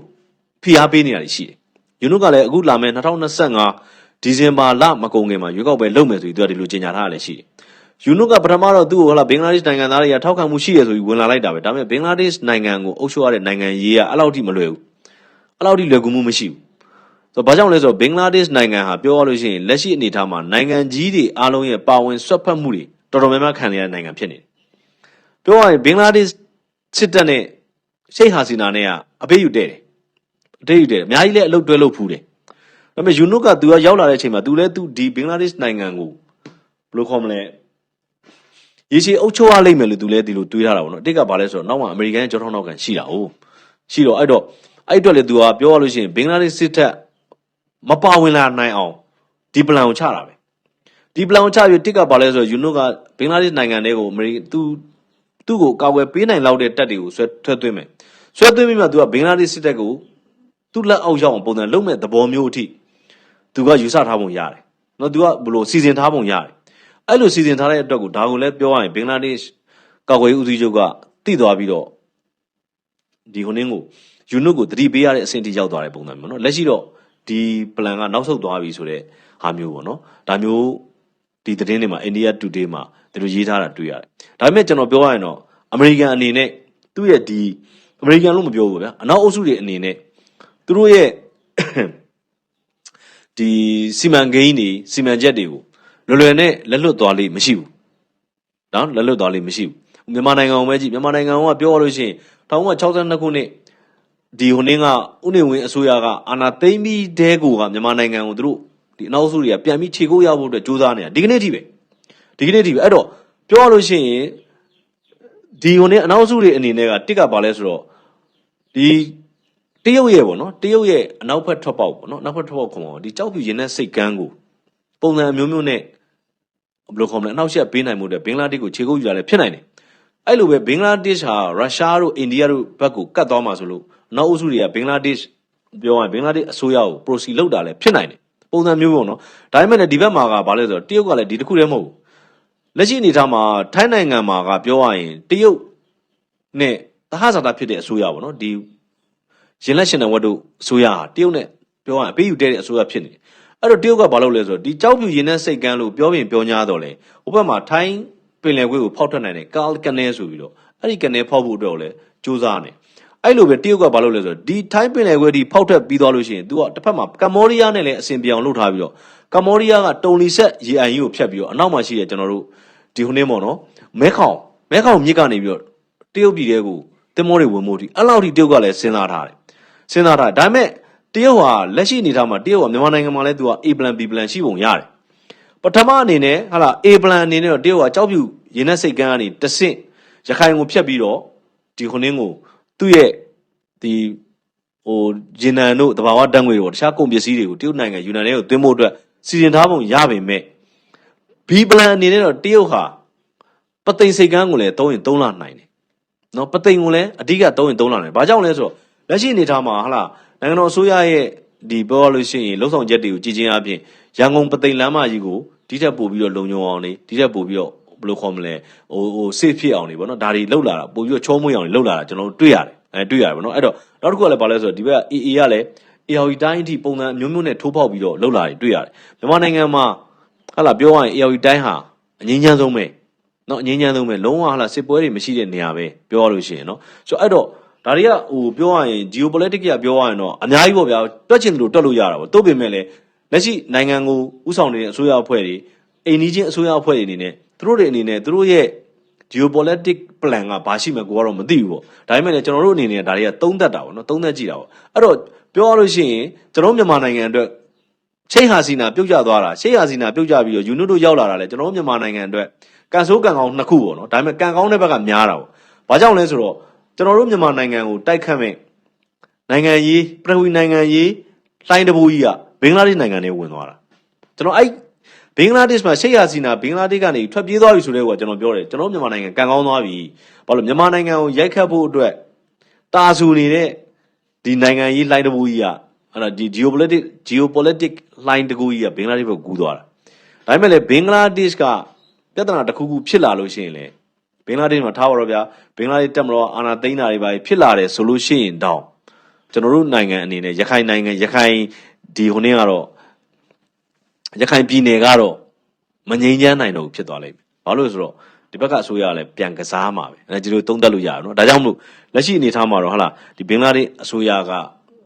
ဖိအားပေးနေတာရှိတယ်။ယူနုကလည်းအခုလာမယ့်2025ဒီဇင်ဘာလမကုန်ခင်မှာရွေးကောက်ပွဲလုပ်မယ်ဆိုပြီးသူကဒီလိုကြေညာထားတာလည်းရှိတယ်။ယူနုကပထမတော့သူ့ကိုဟလာဘင်္ဂလားဒေ့ရှ်နိုင်ငံသားတွေကထောက်ခံမှုရှိရဆိုပြီးဝင်လာလိုက်တာပဲ။ဒါပေမဲ့ဘင်္ဂလားဒေ့ရှ်နိုင်ငံကိုအုပ်ချုပ်ရတဲ့နိုင်ငံရေးကအဲ့လောက်ထိမလွယ်ဘူး။အဲ့လောက်ထိလွယ်ကူမှုမရှိဘူး။ဆိုတော့ဘာကြောင့်လဲဆိုတော့ဘင်္ဂလားဒေ့ရှ်နိုင်ငံဟာပြောရလို့ရှိရင်လက်ရှိအနေအထားမှာနိုင်ငံကြီးတွေအားလုံးရဲ့ပါဝင်ဆွတ်ဖက်မှုတွေတော်တော်များများခံရတဲ့နိုင်ငံဖြစ်နေတယ်။ ပြောရရင်ဘင်္ဂလားဒေ့ရှ်စစ်တပ်နဲ့ရှိတ်ဟာစီနာနဲ့ကအပေးယူတဲ့တယ်အပေးယူတဲ့တယ်အများကြီးလည်းအလုပ်တွဲလုပ်ဖူးတယ်ဒါပေမဲ့ယူနုကသူကရောက်လာတဲ့အချိန်မှာသူလည်းသူဒီဘင်္ဂလားဒေ့ရှ်နိုင်ငံကိုဘယ်လိုခေါ်မလဲရေရှည်အုပ်ချုပ်ရလိမ့်မယ်လို့သူလည်းဒီလိုတွေးထားတာပေါ့နော်အတိတ်ကဘာလဲဆိုတော့နောက်မှာအမေရိကန်ရဲ့ကြောထောက်နောက်ကန်ရှိတာ哦ရှိတော့အဲ့တော့အဲ့အတွက်လေသူကပြောရလို့ရှိရင်ဘင်္ဂလားဒေ့ရှ်စစ်တပ်မပါဝင်လာနိုင်အောင်ဒီပလန်ကိုချတာပဲဒီပလန်ကိုချပြီးတစ်ကဘာလဲဆိုတော့ယူနုကဘင်္ဂလားဒေ့ရှ်နိုင်ငံတွေကိုအမေရိသူ သူ့ကိုကာကွယ်ပေးနိုင်လောက်တဲ့တပ်တွေကိုဆွဲဆွဲသွင်းမယ်ဆွဲသွင်းပြီးမှသူကဘင်္ဂလားဒေ့ရှ်စစ်တပ်ကိုသူ့လက်အောက်ရောက်အောင်ပုံစံလုံးမဲ့သဘောမျိုးအထိသူကယူဆထားပုံရတယ်နော်သူကဘယ်လိုစီစဉ်ထားပုံရတယ်အဲ့လိုစီစဉ်ထားတဲ့အတွက်ကိုဒါကိုလည်းပြောရရင်ဘင်္ဂလားဒေ့ရှ်ကာကွယ်ရေးဦးစီးချုပ်ကတိသွားပြီးတော့ဒီခုနင်းကိုယူနုကိုတတိပေးရတဲ့အဆင့်ထိရောက်သွားတဲ့ပုံစံမျိုးနော်လက်ရှိတော့ဒီပလန်ကနောက်ဆုတ်သွားပြီဆိုတဲ့ဟာမျိုးပေါ့နော်ဒါမျိုးဒီသတင်းတွေမှာ India Today မှာ ဒီလိုရေးထားတာတွေ့ရတယ်ဒါပေမဲ့ကျွန်တော်ပြောရရင်တော့အမေရိကန်အနေနဲ့သူ့ရဲ့ဒီအမေရိကန်လို့မပြောဘူးဗျာအနောက်အုပ်စုတွေအနေနဲ့သူတို့ရဲ့ဒီစီမံကိန်းတွေစီမံချက်တွေကိုလွယ်လွယ်နဲ့လက်လွတ်သွားလိမ့်မရှိဘူးနော်လက်လွတ်သွားလိမ့်မရှိဘူးမြန်မာနိုင်ငံကိုပဲကြည့်မြန်မာနိုင်ငံကပြောရလို့ရှိရင်1962ခုနှစ်ဒီဟိုနင်းကဥနေဝင်းအစိုးရကအာဏာသိမ်းပြီးတဲကိုကမြန်မာနိုင်ငံကိုသူတို့ဒီအနောက်အုပ်စုတွေကပြန်ပြီးခြေကုပ်ရဖို့အတွက်ကြိုးစားနေတာဒီကနေ့ထိပဲ ဒီကနေ့ထိပဲအဲ့တော့ပြောရလို့ရှိရင်ဒီဟိုနင်းအနောက်အုပ်စုတွေအနေနဲ့ကတစ်ကပါလဲဆိုတော့ဒီတရုတ်ရဲ့ပေါ့နော်တရုတ်ရဲ့အနောက်ဘက်ထွက်ပေါက်ပေါ့နော်အနောက်ဘက်ထွက်ပေါက်ခုံအောင်ဒီကြောက်ပြူရင်တဲ့စိတ်ကန်းကိုပုံစံအမျိုးမျိုးနဲ့ဘယ်လိုခေါ်မလဲအနောက်ရှက်ပေးနိုင်မှုတဲ့ဘင်္ဂလားဒေ့ရှ်ကိုခြေကုပ်ယူရလဲဖြစ်နိုင်တယ်အဲ့လိုပဲဘင်္ဂလားဒေ့ရှ်ဟာရုရှားတို့အိန္ဒိယတို့ဘက်ကိုကတ်သွားမှာဆိုလို့အနောက်အုပ်စုတွေကဘင်္ဂလားဒေ့ရှ်ပြောရရင်ဘင်္ဂလားဒေ့ရှ်အစိုးရကို proxy လောက်တာလည်းဖြစ်နိုင်တယ်ပုံစံမျိုးပေါ့နော်ဒါပေမဲ့လည်းဒီဘက်မှာကဘာလဲဆိုတော့တရုတ်ကလည်းဒီတစ်ခုတည်းမဟုတ်ဘူး လက်ရှိအနေအထားမှာထိုင်းနိုင်ငံမှာကပြောရရင်တရုတ်နဲ့သဟဇာတဖြစ်တဲ့အစိုးရပေါ့နော်ဒီရင်လက်ရှင်နယ်ဝတ်တို့အစိုးရဟာတရုတ်နဲ့ပြောရရင်အပေးယူတဲ့တဲ့အစိုးရဖြစ်နေတယ်အဲ့တော့တရုတ်ကဘာလုပ်လဲဆိုတော့ဒီကြောက်ပြူရင်နဲ့စိတ်ကန်းလို့ပြောရင်ပြောညာတော့လေဟိုဘက်မှာထိုင်းပင်လယ်ကွေ့ကိုဖောက်ထွက်နိုင်တယ်ကာလ်ကနေဆိုပြီးတော့အဲ့ဒီကနေဖောက်ဖို့အတွက်ကိုလည်းစူးစမ်းနေ အဲ့လိုပဲတရုတ်ကဘာလုပ်လဲဆိုတော့ဒီထိုင်းပင်လယ်ကွေ့ဒီဖောက်ထွက်ပြီးသွားလို့ရှိရင် तू ကတစ်ဖက်မှာကမ္ဘောဒီးယားနဲ့လည်းအဆင်ပြေအောင်လုပ်ထားပြီးတော့ကမ္ဘောဒီးယားကတုံလီဆက်ရေအိုင်ကြီးကိုဖျက်ပြီးတော့အနောက်မှာရှိတဲ့ကျွန်တော်တို့ဒီခုနေပေါ့နော်မဲခေါင်မဲခေါင်မြစ်ကနေပြီးတော့တရုတ်ပြည်တဲကိုတင်မောတွေဝင်မို့ဒီအဲ့လောက်ထိတရုတ်ကလည်းစဉ်းစားထားတယ်စဉ်းစားထားတယ်ဒါပေမဲ့တရုတ်ဟာလက်ရှိအနေထားမှာတရုတ်ကမြန်မာနိုင်ငံမှာလည်း तू က A plan B plan ရှိပုံရတယ်ပထမအနေနဲ့ဟာလာ A plan အနေနဲ့တော့တရုတ်ကကြောက်ပြူရင်းနဲ့စိတ်ကန်းကနေတဆင့်ရခိုင်ကိုဖျက်ပြီးတော့ဒီခုနင်းကို သူ့ရဲ့ဒီဟိုဂျင်နန်တို့တဘာဝတန်းငွေတို့တခြားကုန်ပစ္စည်းတွေကိုတရုတ်နိုင်ငံယူနန်တွေကိုသွင်းဖို့အတွက်စီစဉ်ထားပုံရပေမဲ့ B plan အနေနဲ့တော့တရုတ်ဟာပသိမ်စိတ်ကန်းကိုလည်းသုံးရင်သုံးလနိုင်တယ်နော်ပသိမ်ကိုလည်းအဓိကသုံးရင်သုံးလနိုင်ဘာကြောင့်လဲဆိုတော့လက်ရှိအနေထားမှာဟာလာနိုင်ငံတော်အစိုးရရဲ့ဒီပြောရလို့ရှိရင်လုံဆောင်ချက်တွေကိုကြည်ချင်းအပြင်ရန်ကုန်ပသိမ်လမ်းမကြီးကိုဒီထက်ပို့ပြီးတော့လုံခြုံအောင်နေဒီထက်ပို့ပြီးတော့ ဘယ်လိုခေါ်မလဲဟိုဟို safe ဖြစ်အောင်နေပေါ့နော်ဒါတွေလောက်လာတာပို့ပြီးတော့ချောမွေ့အောင်နေလောက်လာတာကျွန်တော်တို့တွေ့ရတယ်အဲတွေ့ရတယ်ပေါ့နော်အဲ့တော့နောက်တစ်ခုကလည်းဘာလဲဆိုတော့ဒီဘက်က AA ကလည်း AOE တိုင်းအထိပုံစံအမျိုးမျိုးနဲ့ထိုးပေါက်ပြီးတော့လောက်လာတယ်တွေ့ရတယ်မြန်မာနိုင်ငံမှာဟာလာပြောရရင် AOE တိုင်းဟာအငြင်းချမ်းဆုံးပဲနော်အငြင်းချမ်းဆုံးပဲလုံးဝဟာလာစစ်ပွဲတွေမရှိတဲ့နေရာပဲပြောရလို့ရှိရင်နော်ဆိုတော့အဲ့တော့ဒါတွေကဟိုပြောရရင် geopolitics ကပြောရရင်တော့အများကြီးပေါ့ဗျာတွက်ချင်တယ်လို့တွက်လို့ရတာပေါ့တို့ပေမဲ့လည်းလက်ရှိနိုင်ငံကိုဥဆောင်နေတဲ့အစိုးရအဖွဲ့တွေအိမ်နီးချင်းအစိုးရအဖွဲ့တွေအနေနဲ့ သူတို့တွေအနေနဲ့သူတို့ရဲ့ geopolitics plan ကဘာရှိမှကိုကတော့မသိဘူးပေါ့ဒါပေမဲ့လည်းကျွန်တော်တို့အနေနဲ့ဒါတွေကသုံးသက်တာပေါ့နော်သုံးသက်ကြည့်တာပေါ့အဲ့တော့ပြောရလို့ရှိရင်ကျွန်တော်မြန်မာနိုင်ငံအတွက်ချိတ်ဟာစီနာပြုတ်ကျသွားတာချိတ်ဟာစီနာပြုတ်ကျပြီးတော့ယူနွတ်တို့ရောက်လာတာလေကျွန်တော်တို့မြန်မာနိုင်ငံအတွက်ကန်ဆိုးကန်ကောင်းနှစ်ခုပေါ့နော်ဒါပေမဲ့ကန်ကောင်းတဲ့ဘက်ကများတာပေါ့ဘာကြောင့်လဲဆိုတော့ကျွန်တော်တို့မြန်မာနိုင်ငံကိုတိုက်ခတ်မဲ့နိုင်ငံရေးပြည်ဝင်နိုင်ငံရေးလှိုင်းတဘူကြီးကဘင်္ဂလားဒေ့ရှ်နိုင်ငံထဲဝင်သွားတာကျွန်တော်အဲ့ ဘင်္ဂလားဒေ့ရှ်မှာချိတ်ဟာစီနာဘင်္ဂလားဒေ့ရှ်ကနေထွက်ပြေးသွားပြီဆိုတဲ့ကွာကျွန်တော်ပြောတယ်ကျွန်တော်တို့မြန်မာနိုင်ငံကန်ကောင်းသွားပြီဘာလို့မြန်မာနိုင်ငံကိုရိုက်ခတ်ဖို့အတွက်တာဆူနေတဲ့ဒီနိုင်ငံရေးလှိုင်းတဘူကြီးကအဲ့ဒါဒီ geopolitics geopolitics line တကူကြီးကဘင်္ဂလားဒေ့ရှ်ဘက်ကူးသွားတာဒါပေမဲ့လည်းဘင်္ဂလားဒေ့ရှ်ကပြဿနာတစ်ခုခုဖြစ်လာလို့ရှိရင်လေဘင်္ဂလားဒေ့ရှ်မှာထားပါတော့ဗျာဘင်္ဂလားဒေ့ရှ်တက်မလို့အာဏာသိမ်းတာတွေပါဖြစ်လာတယ်ဆိုလို့ရှိရင်တောင်ကျွန်တော်တို့နိုင်ငံအနေနဲ့ရခိုင်နိုင်ငံရခိုင်ဒီဟိုနေ့ကတော့ ရခိုင်ပြည်နယ်ကတော့မငြိမ်းချမ်းနိုင်တော့ဘူးဖြစ်သွားလိမ့်မယ်။ဘာလို့လဲဆိုတော့ဒီဘက်ကအစိုးရကလည်းပြန်ကစားမှာပဲ။အဲကျွန်တော်သုံးသပ်လို့ရအောင်နော်။ဒါကြောင့်မလို့လက်ရှိအနေအထားမှာတော့ဟာလာဒီဘင်္ဂလားဒေ့အစိုးရက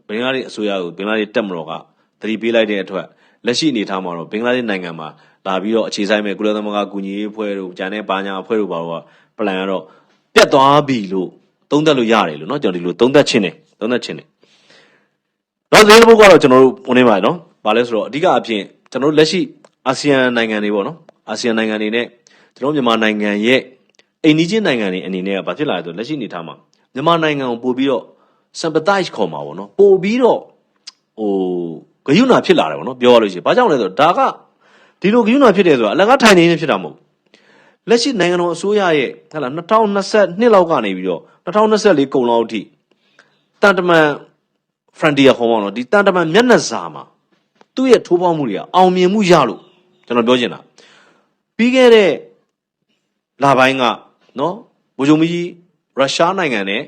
ဘင်္ဂလားဒေ့အစိုးရကိုဘင်္ဂလားဒေ့တက်မတော်ကသတိပေးလိုက်တဲ့အထက်လက်ရှိအနေအထားမှာတော့ဘင်္ဂလားဒေ့နိုင်ငံမှာလာပြီးတော့အခြေဆိုင်မဲ့ကုလသမဂ္ဂကူညီရေးအဖွဲ့တို့ဂျန်နဲ့ဘာညာအဖွဲ့တို့ဘာလို့ပလန်ကတော့ပြတ်သွားပြီလို့သုံးသပ်လို့ရတယ်လို့နော်ကျွန်တော်ဒီလိုသုံးသပ်ချင်းတယ်သုံးသတ်ချင်းတယ်။နောက်သတင်းတစ်ပုဒ်ကတော့ကျွန်တော်တို့ဝင်နေပါတယ်နော်။ဘာလဲဆိုတော့အဓိကအဖြစ် ကျွန်တော်တို့လက်ရှိအာဆီယံနိုင်ငံတွေပေါ့နော်အာဆီယံနိုင်ငံတွေနဲ့ကျွန်တော်မြန်မာနိုင်ငံရဲ့အိမ်နီးချင်းနိုင်ငံတွေအနေနဲ့ကဘာဖြစ်လာလဲဆိုတော့လက်ရှိအနေအထားမှာမြန်မာနိုင်ငံကိုပို့ပြီးတော့ sympathize ခေါ်မှာပေါ့နော်ပို့ပြီးတော့ဟိုဂယုဏဖြစ်လာတယ်ပေါ့နော်ပြောရလို့ရှိရင်ဘာကြောင့်လဲဆိုတော့ဒါကဒီလိုဂယုဏဖြစ်တယ်ဆိုတာအလကားထိုင်နေနေဖြစ်တာမဟုတ်ဘူးလက်ရှိနိုင်ငံတော်အစိုးရရဲ့ဟလာ2022လောက်ကနေပြီးတော့2024ကုန်လောက်အထိတန်တမန် frontier ခေါ်ပါတော့ဒီတန်တမန်မျက်နှာစာမှာ သူ့ရဲ့ထိုးပေါက်မှုတွေကအောင်မြင်မှုရလို့ကျွန်တော်ပြောချင်တာပြီးခဲ့တဲ့လပိုင်းကနော်ဗိုလ်ချုပ်မကြီးရုရှားနိုင်ငံနဲ့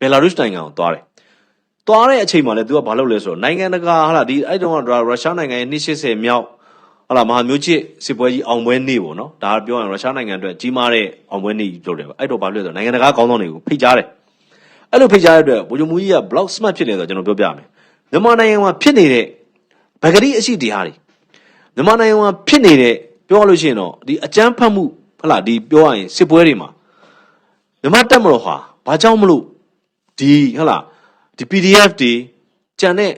ဘယ်လာရုစ်နိုင်ငံကိုသွားတယ်။သွားတဲ့အချိန်မှာလည်းသူကဘာလုပ်လဲဆိုတော့နိုင်ငံတကာဟာလာဒီအဲ့တုန်းကရုရှားနိုင်ငံရဲ့280မြောက်ဟာလာမဟာမျိုးချစ်စစ်ပွဲကြီးအောင်ပွဲနေ့ပေါ့နော်။ဒါပြောရင်ရုရှားနိုင်ငံအတွက်ကြီးမားတဲ့အောင်ပွဲနေ့ကြီးပြောတယ်ပေါ့။အဲ့တော့ဘာလို့လဲဆိုတော့နိုင်ငံတကာကောင်းဆောင်တွေကိုဖိတ်ကြားတယ်။အဲ့လိုဖိတ်ကြားတဲ့အတွက်ဗိုလ်ချုပ်မူကြီးက block smart ဖြစ်နေဆိုတော့ကျွန်တော်ပြောပြမယ်။မြန်မာနိုင်ငံမှာဖြစ်နေတဲ့ ဗဂရီအရှိတရားတွေမြန်မာနိုင်ငံမှာဖြစ်နေတဲ့ပြောရလို့ရှိရင်တော့ဒီအကြမ်းဖက်မှုဟလာဒီပြောရရင်စစ်ပွဲတွေမှာမြန်မာတက်မလို့ဟာဘာကြောင့်မလို့ဒီဟလာဒီ PDF တွေကြံတဲ့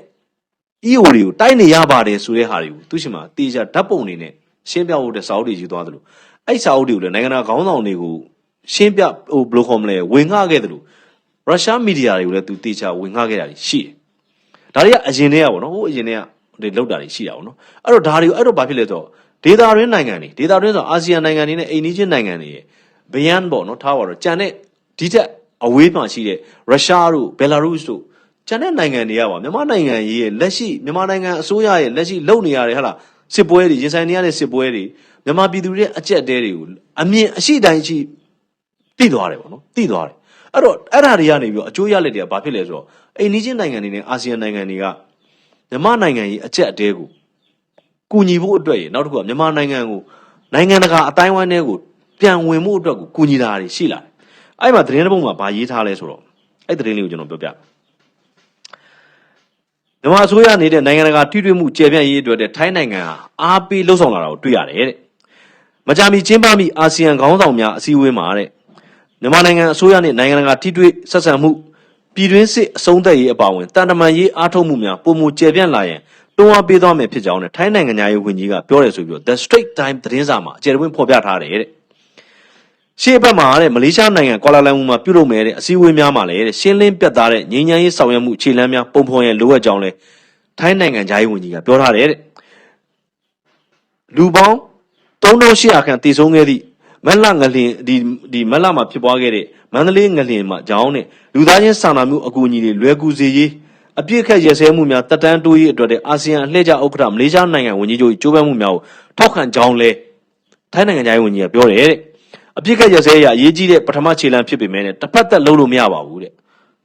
EO တွေကိုတိုက်နေရပါတယ်ဆိုတဲ့ဟာတွေကိုသူရှင်မှာတေချာဓာတ်ပုံနေနဲ့ရှင်းပြဖို့တဲ့စာအုပ်တွေယူသွားသလိုအဲ့စာအုပ်တွေကိုလည်းနိုင်ငံတကာခေါင်းဆောင်တွေကိုရှင်းပြဟိုဘယ်လိုခေါ်မလဲဝင်ငှခဲ့သလိုရုရှားမီဒီယာတွေကိုလည်းသူတေချာဝင်ငှခဲ့တာရှိတယ်ဒါတွေကအရင်တည်းကပေါ့နော်ဟိုအရင်တည်းက ဒီလောက်တာတွေရှိတာပေါ့နော်အဲ့တော့ဒါတွေကိုအဲ့တော့ဘာဖြစ်လဲဆိုတော့ဒေတာရင်းနိုင်ငံတွေဒေတာရင်းဆိုအာဆီယံနိုင်ငံတွေနဲ့အိန္ဒိချင်းနိုင်ငံတွေရဲ့ဘယန်ပေါ့နော်ထားပါတော့ကြံတဲ့ဒီထက်အဝေးမှာရှိတဲ့ရုရှားတို့ဘယ်လာရုစ်တို့ကျန်တဲ့နိုင်ငံတွေကပါမြန်မာနိုင်ငံရေးရဲ့လက်ရှိမြန်မာနိုင်ငံအစိုးရရဲ့လက်ရှိလုပ်နေရတဲ့ဟာလားစစ်ပွဲတွေရင်ဆိုင်နေရတဲ့စစ်ပွဲတွေမြန်မာပြည်သူတွေရဲ့အကြက်တဲတွေကိုအမြင်အရှိတိုင်းရှိသိသွားတယ်ပေါ့နော်သိသွားတယ်အဲ့တော့အဲ့ဓာတွေကနေပြီးတော့အကျိုးရလက်တွေကဘာဖြစ်လဲဆိုတော့အိန္ဒိချင်းနိုင်ငံတွေနဲ့အာဆီယံနိုင်ငံတွေက မြန်မာနိုင်ငံရေးအကြက်အတဲကိုကူညီဖို့အတွက်ရေနောက်တစ်ခုကမြန်မာနိုင်ငံကိုနိုင်ငံတကာအတိုင်းအဝိုင်းတွေကိုပြန်ဝင်မှုအတွက်ကိုကူညီတာတွေရှိလာတယ်အဲ့မှာသတင်းတစ်ပုဒ်မှာဗာရေးထားလဲဆိုတော့အဲ့သတင်းလေးကိုကျွန်တော်ပြောပြမယ်မြန်မာအစိုးရနေတဲ့နိုင်ငံတကာထိတွေ့မှုကျေပြန့်ရေးအတွက်တဲ့ထိုင်းနိုင်ငံဟာအားပေးလှုပ်ဆောင်လာတာကိုတွေ့ရတယ်တဲ့။မကြာမီကျင်းပမိအာဆီယံခေါင်းဆောင်များအစည်းအဝေးမှာတဲ့မြန်မာနိုင်ငံအစိုးရနဲ့နိုင်ငံတကာထိတွေ့ဆက်ဆံမှု ပြည်တွင်းစစ်အဆုံးသတ်ရေးအပါအဝင်တန်တမာရေးအားထုတ်မှုများပုံမူကျေပြန့်လာရင်တွန်းအားပေးသွားမယ်ဖြစ်ကြောင်းနဲ့ထိုင်းနိုင်ငံသားရေးဝန်ကြီးကပြောတယ်ဆိုပြီးတော့ The Straight Time သတင်းစာမှာအကြံဝင်ဖော်ပြထားတယ်တဲ့။ရှေ့ဘက်မှာတဲ့မလေးရှားနိုင်ငံကွာလာလမ်ပူမှာပြုလုပ်မယ်တဲ့အစည်းအဝေးများမှာလည်းတဲ့ရှင်းလင်းပြတ်သားတဲ့ငြိမ်းချမ်းရေးဆောင်ရွက်မှုခြေလှမ်းများပုံဖော်ရန်လိုအပ်ကြောင်းလဲထိုင်းနိုင်ငံသားရေးဝန်ကြီးကပြောထားတယ်တဲ့လူပေါင်း3800ခန့်တည်ဆုံးခဲ့သည့် မက်လငလင်ဒီဒီမက်လမှာဖြစ်ပွားခဲ့တဲ့မန္တလေးငလင်မှာကြောင်းနဲ့လူသားချင်းစာနာမှုအကူအညီတွေလွယ်ကူစေရေးအပြစ်ခက်ရစဲမှုများတက်တန်းတိုးရေးအတွက်တဲ့အာဆီယံအလှည့်ကျဥက္ကဋ္ဌမလေးရှားနိုင်ငံဝန်ကြီးချုပ်၏ကြိုးပမ်းမှုများကိုထောက်ခံကြောင်းလဲထိုင်းနိုင်ငံသားရေးဝန်ကြီးကပြောတယ်တဲ့အပြစ်ကက်ရစဲရအရေးကြီးတဲ့ပထမခြေလှမ်းဖြစ်ပေမဲ့တစ်ဖက်သက်လုပ်လို့မရပါဘူးတဲ့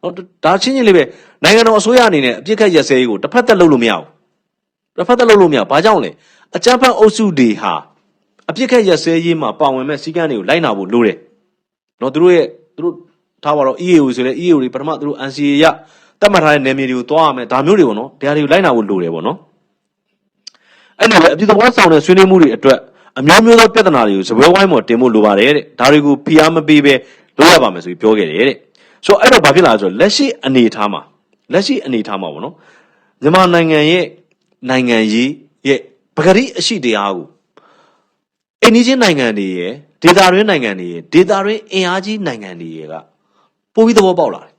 ဟောဒါချင်းချင်းလေးပဲနိုင်ငံတော်အစိုးရအနေနဲ့အပြစ်ကက်ရစဲရေးကိုတစ်ဖက်သက်လုပ်လို့မရဘူးတစ်ဖက်သက်လုပ်လို့မရဘာကြောင့်လဲအကြမ်းဖက်အုပ်စုတွေဟာ အပြစ်ကက်ရစဲရေးမှာပါဝင်မဲ့စီကံတွေကိုလိုက်နာဖို့လိုတယ်နော်သူတို့ရဲ့သူတို့ထားပါတော့ EAO ဆိုလဲ EAO တွေပထမသူတို့ NCA ရတတ်မှတ်ထားတဲ့နယ်မြေတွေကိုတွားရမယ်ဒါမျိုးတွေပေါ့နော်တရားတွေကိုလိုက်နာဖို့လိုတယ်ပေါ့နော်အဲ့လိုပဲအပြည်တော်ဆောင်တဲ့ဆွေးနွေးမှုတွေအတွက်အမျိုးမျိုးသောပြဿနာတွေကိုစပွဲဝိုင်းပေါ်တင်ဖို့လိုပါတယ်တဲ့ဒါတွေကိုဖိအားမပေးပဲလုပ်ရပါမယ်ဆိုပြီးပြောခဲ့တယ်တဲ့ဆိုတော့အဲ့တော့ဘာဖြစ်လာလဲဆိုတော့လက်ရှိအနေအထားမှာလက်ရှိအနေအထားမှာပေါ့နော်မြန်မာနိုင်ငံရဲ့နိုင်ငံရေးရဲ့ပဂရိအရှိတရားကို အိန္ဒိချင်းနိုင်ငံတွေရဲ့ဒေတာရင်းနိုင်ငံတွေရဲ့ဒေတာရင်းအင်အားကြီးနိုင်ငံတွေရဲ့ကပိုပြီးသဘောပေါက်လာတယ်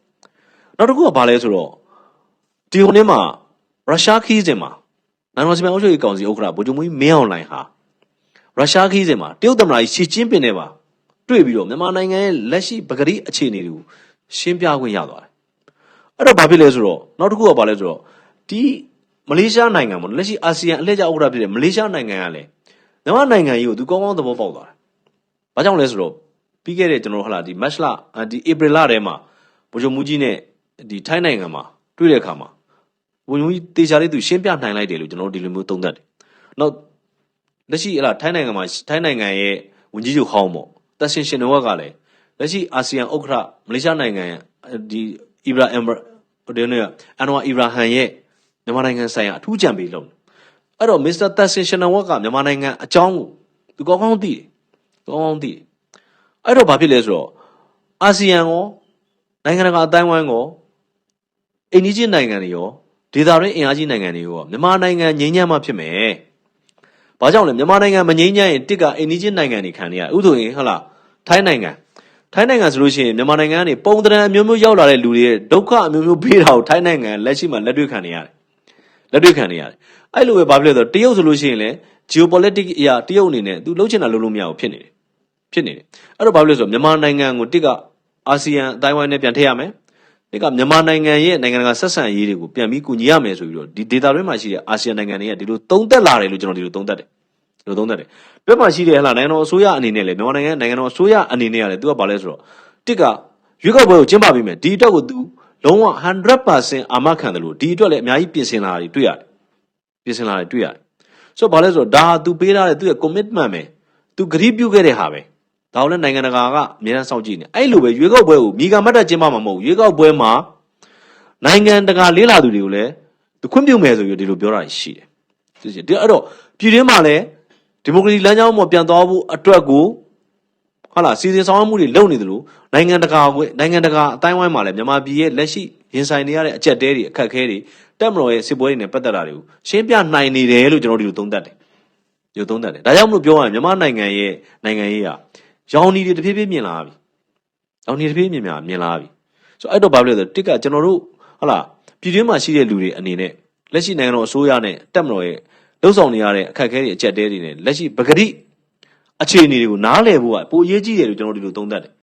နောက်တစ်ခုကဘာလဲဆိုတော့ဒီဟိုနေ့မှာရုရှားခီးစဉ်မှာနိုင်ငံတော်စီမံအုပ်ချုပ်ရေးကောင်စီဥက္ကဋ္ဌဗိုလ်ချုပ်မူကြီးမင်းအောင်လှိုင်ဟာရုရှားခီးစဉ်မှာတရုတ်သမ္မတကြီးရှီကျင်းပင်နဲ့ပါတွေ့ပြီးတော့မြန်မာနိုင်ငံရဲ့လက်ရှိပဂရိအခြေအနေတွေကိုရှင်းပြခွင့်ရသွားတယ်။အဲ့တော့ဘာဖြစ်လဲဆိုတော့နောက်တစ်ခုကဘာလဲဆိုတော့ဒီမလေးရှားနိုင်ငံပေါ့လက်ရှိအာဆီယံအလှည့်ကျဥက္ကဋ္ဌဖြစ်တဲ့မလေးရှားနိုင်ငံကလည်း မြန်မာနိုင်ငံကြီးကိုသူကောင်းကောင်းသဘောပေါက်သွားတယ်။ဘာကြောင့်လဲဆိုတော့ပြီးခဲ့တဲ့ကျွန်တော်တို့ဟလာဒီမတ်လအာဒီဧပြီလထဲမှာဗိုလ်ချုပ်မူကြီးနဲ့ဒီထိုင်းနိုင်ငံမှာတွေ့တဲ့အခါမှာဝန်ကြီးတေချာလေးသူရှင်းပြနိုင်လိုက်တယ်လို့ကျွန်တော်တို့ဒီလိုမျိုးသုံးသပ်တယ်။နောက်လက်ရှိဟလာထိုင်းနိုင်ငံမှာထိုင်းနိုင်ငံရဲ့ဝန်ကြီးချုပ်ဟောင်းပေါ့တက်ရှင်ရှင်နဝက်ကလည်းလက်ရှိအာဆီယံဥက္ကဋ္ဌမလေးရှားနိုင်ငံရဲ့ဒီအီဘရာအမ်ဘရာဟိုဒီနေ့အန်ဝါအီဘရာဟန်ရဲ့မြန်မာနိုင်ငံဆိုင်ရာအထူးကြံပေးလုံး အဲ့တော့မစ္စတာတက်ရှင်ရှင်နဝက်ကမြန်မာနိုင်ငံအကြောင်းကိုသူကောင်းကောင်းသိတယ်ကောင်းကောင်းသိတယ်အဲ့တော့ဘာဖြစ်လဲဆိုတော့အာဆီယံရောနိုင်ငံတကာအတိုင်းဝိုင်းရောအိန္ဒိချင်းနိုင်ငံတွေရောဒေသတွင်းအင်အားကြီးနိုင်ငံတွေရောမြန်မာနိုင်ငံငြိမ်းချမ်းမှဖြစ်မယ်။ဘာကြောင့်လဲမြန်မာနိုင်ငံမငြိမ်းချမ်းရင်တစ်ကအိန္ဒိချင်းနိုင်ငံတွေခံနေရဥဆိုရင်ဟုတ်လားထိုင်းနိုင်ငံထိုင်းနိုင်ငံဆိုလို့ရှိရင်မြန်မာနိုင်ငံကနေပုံတရံအမျိုးမျိုးရောက်လာတဲ့လူတွေရဲ့ဒုက္ခအမျိုးမျိုးပေးတာကိုထိုင်းနိုင်ငံလက်ရှိမှာလက်တွေ့ခံနေရတယ်။လက်တွေ့ခံနေရတယ်။ အဲ့လိုပဲဘာဖြစ်လဲဆိုတော့တရုတ်ဆိုလို့ရှိရင်လည်း geopolitics အရာတရုတ်အနေနဲ့သူလှုပ်ချင်တာလှုပ်လို့မရဘူးဖြစ်နေတယ်။ဖြစ်နေတယ်။အဲ့တော့ဘာဖြစ်လဲဆိုတော့မြန်မာနိုင်ငံကိုတစ်ကအာဆီယံအတိုင်းဝိုင်းနဲ့ပြန်ထည့်ရမယ်။ဒီကမြန်မာနိုင်ငံရဲ့နိုင်ငံတကာဆက်ဆံရေးတွေကိုပြန်ပြီးကူညီရမယ်ဆိုပြီးတော့ဒီ data တွေမှာရှိတဲ့အာဆီယံနိုင်ငံတွေကဒီလိုသုံးသက်လာတယ်လို့ကျွန်တော်ဒီလိုသုံးသက်တယ်ဒီလိုသုံးသက်တယ်ပြတ်မှာရှိတဲ့ဟလာနိုင်ငံတော်အစိုးရအနေနဲ့လေမြန်မာနိုင်ငံနိုင်ငံတော်အစိုးရအနေနဲ့ကလည်းသူကဘာလဲဆိုတော့တစ်ကရွေးကောက်ပွဲကိုကျင်းပပြီးမယ်ဒီအတွက်ကိုသူလုံးဝ100%အာမခံတယ်လို့ဒီအတွက်လည်းအများကြီးပြင်ဆင်လာတာတွေတွေ့ရတယ် ပြင်ဆင်လာတာတွေတွေ့ရတယ်ဆိုတော့ဘာလဲဆိုတော့ဒါဟာသူပေးထားတဲ့သူရဲ့ commitment ပဲသူဂရုပြုခဲ့တဲ့ဟာပဲဒါကိုလည်းနိုင်ငံတကာကအများအားစောင့်ကြည့်နေအဲ့လိုပဲရွေးကောက်ပွဲကိုမိကမတ်တက်ကျင်းပမှာမဟုတ်ဘူးရွေးကောက်ပွဲမှာနိုင်ငံတကာလေးလာသူတွေကိုလည်းသူခွင့်ပြုမယ်ဆိုပြီးဒီလိုပြောတာရှိတယ်။သိချင်ဒီအဲ့တော့ပြည်တွင်းမှာလည်းဒီမိုကရေစီလမ်းကြောင်းပေါ်ပြန်သွားဖို့အတွက်ကိုဟာလာစီစဉ်ဆောင်ရွက်မှုတွေလုပ်နေသလိုနိုင်ငံတကာကနိုင်ငံတကာအတိုင်းဝိုင်းမှာလည်းမြန်မာပြည်ရဲ့လက်ရှိရင်ဆိုင်နေရတဲ့အကြက်တဲတွေအခက်အခဲတွေ တက်မတော်ရဲ့စစ်ပွဲတွေနဲ့ပတ်သက်တာတွေကိုရှင်းပြနိုင်နေတယ်လို့ကျွန်တော်ဒီလိုသုံးသပ်တယ်။ဒီလိုသုံးသပ်တယ်။ဒါကြောင့်မလို့ပြောရရင်မြန်မာနိုင်ငံရဲ့နိုင်ငံရေးကရောင်နီတွေတဖြည်းဖြည်းမြင်လာပြီ။ရောင်နီတဖြည်းဖြည်းမြင်လာမြင်လာပြီ။ဆိုတော့အဲ့တော့ဘာဖြစ်လဲဆိုတော့တစ်ကကျွန်တော်တို့ဟုတ်လားပြည်တွင်းမှာရှိတဲ့လူတွေအနေနဲ့လက်ရှိနိုင်ငံတော်အစိုးရနဲ့တက်မတော်ရဲ့လှုပ်ဆောင်နေရတဲ့အခက်အခဲတွေအကြက်တဲတွေနဲ့လက်ရှိပဂရိအခြေအနေတွေကိုနားလည်ဖို့ကပိုအရေးကြီးတယ်လို့ကျွန်တော်ဒီလိုသုံးသပ်တယ်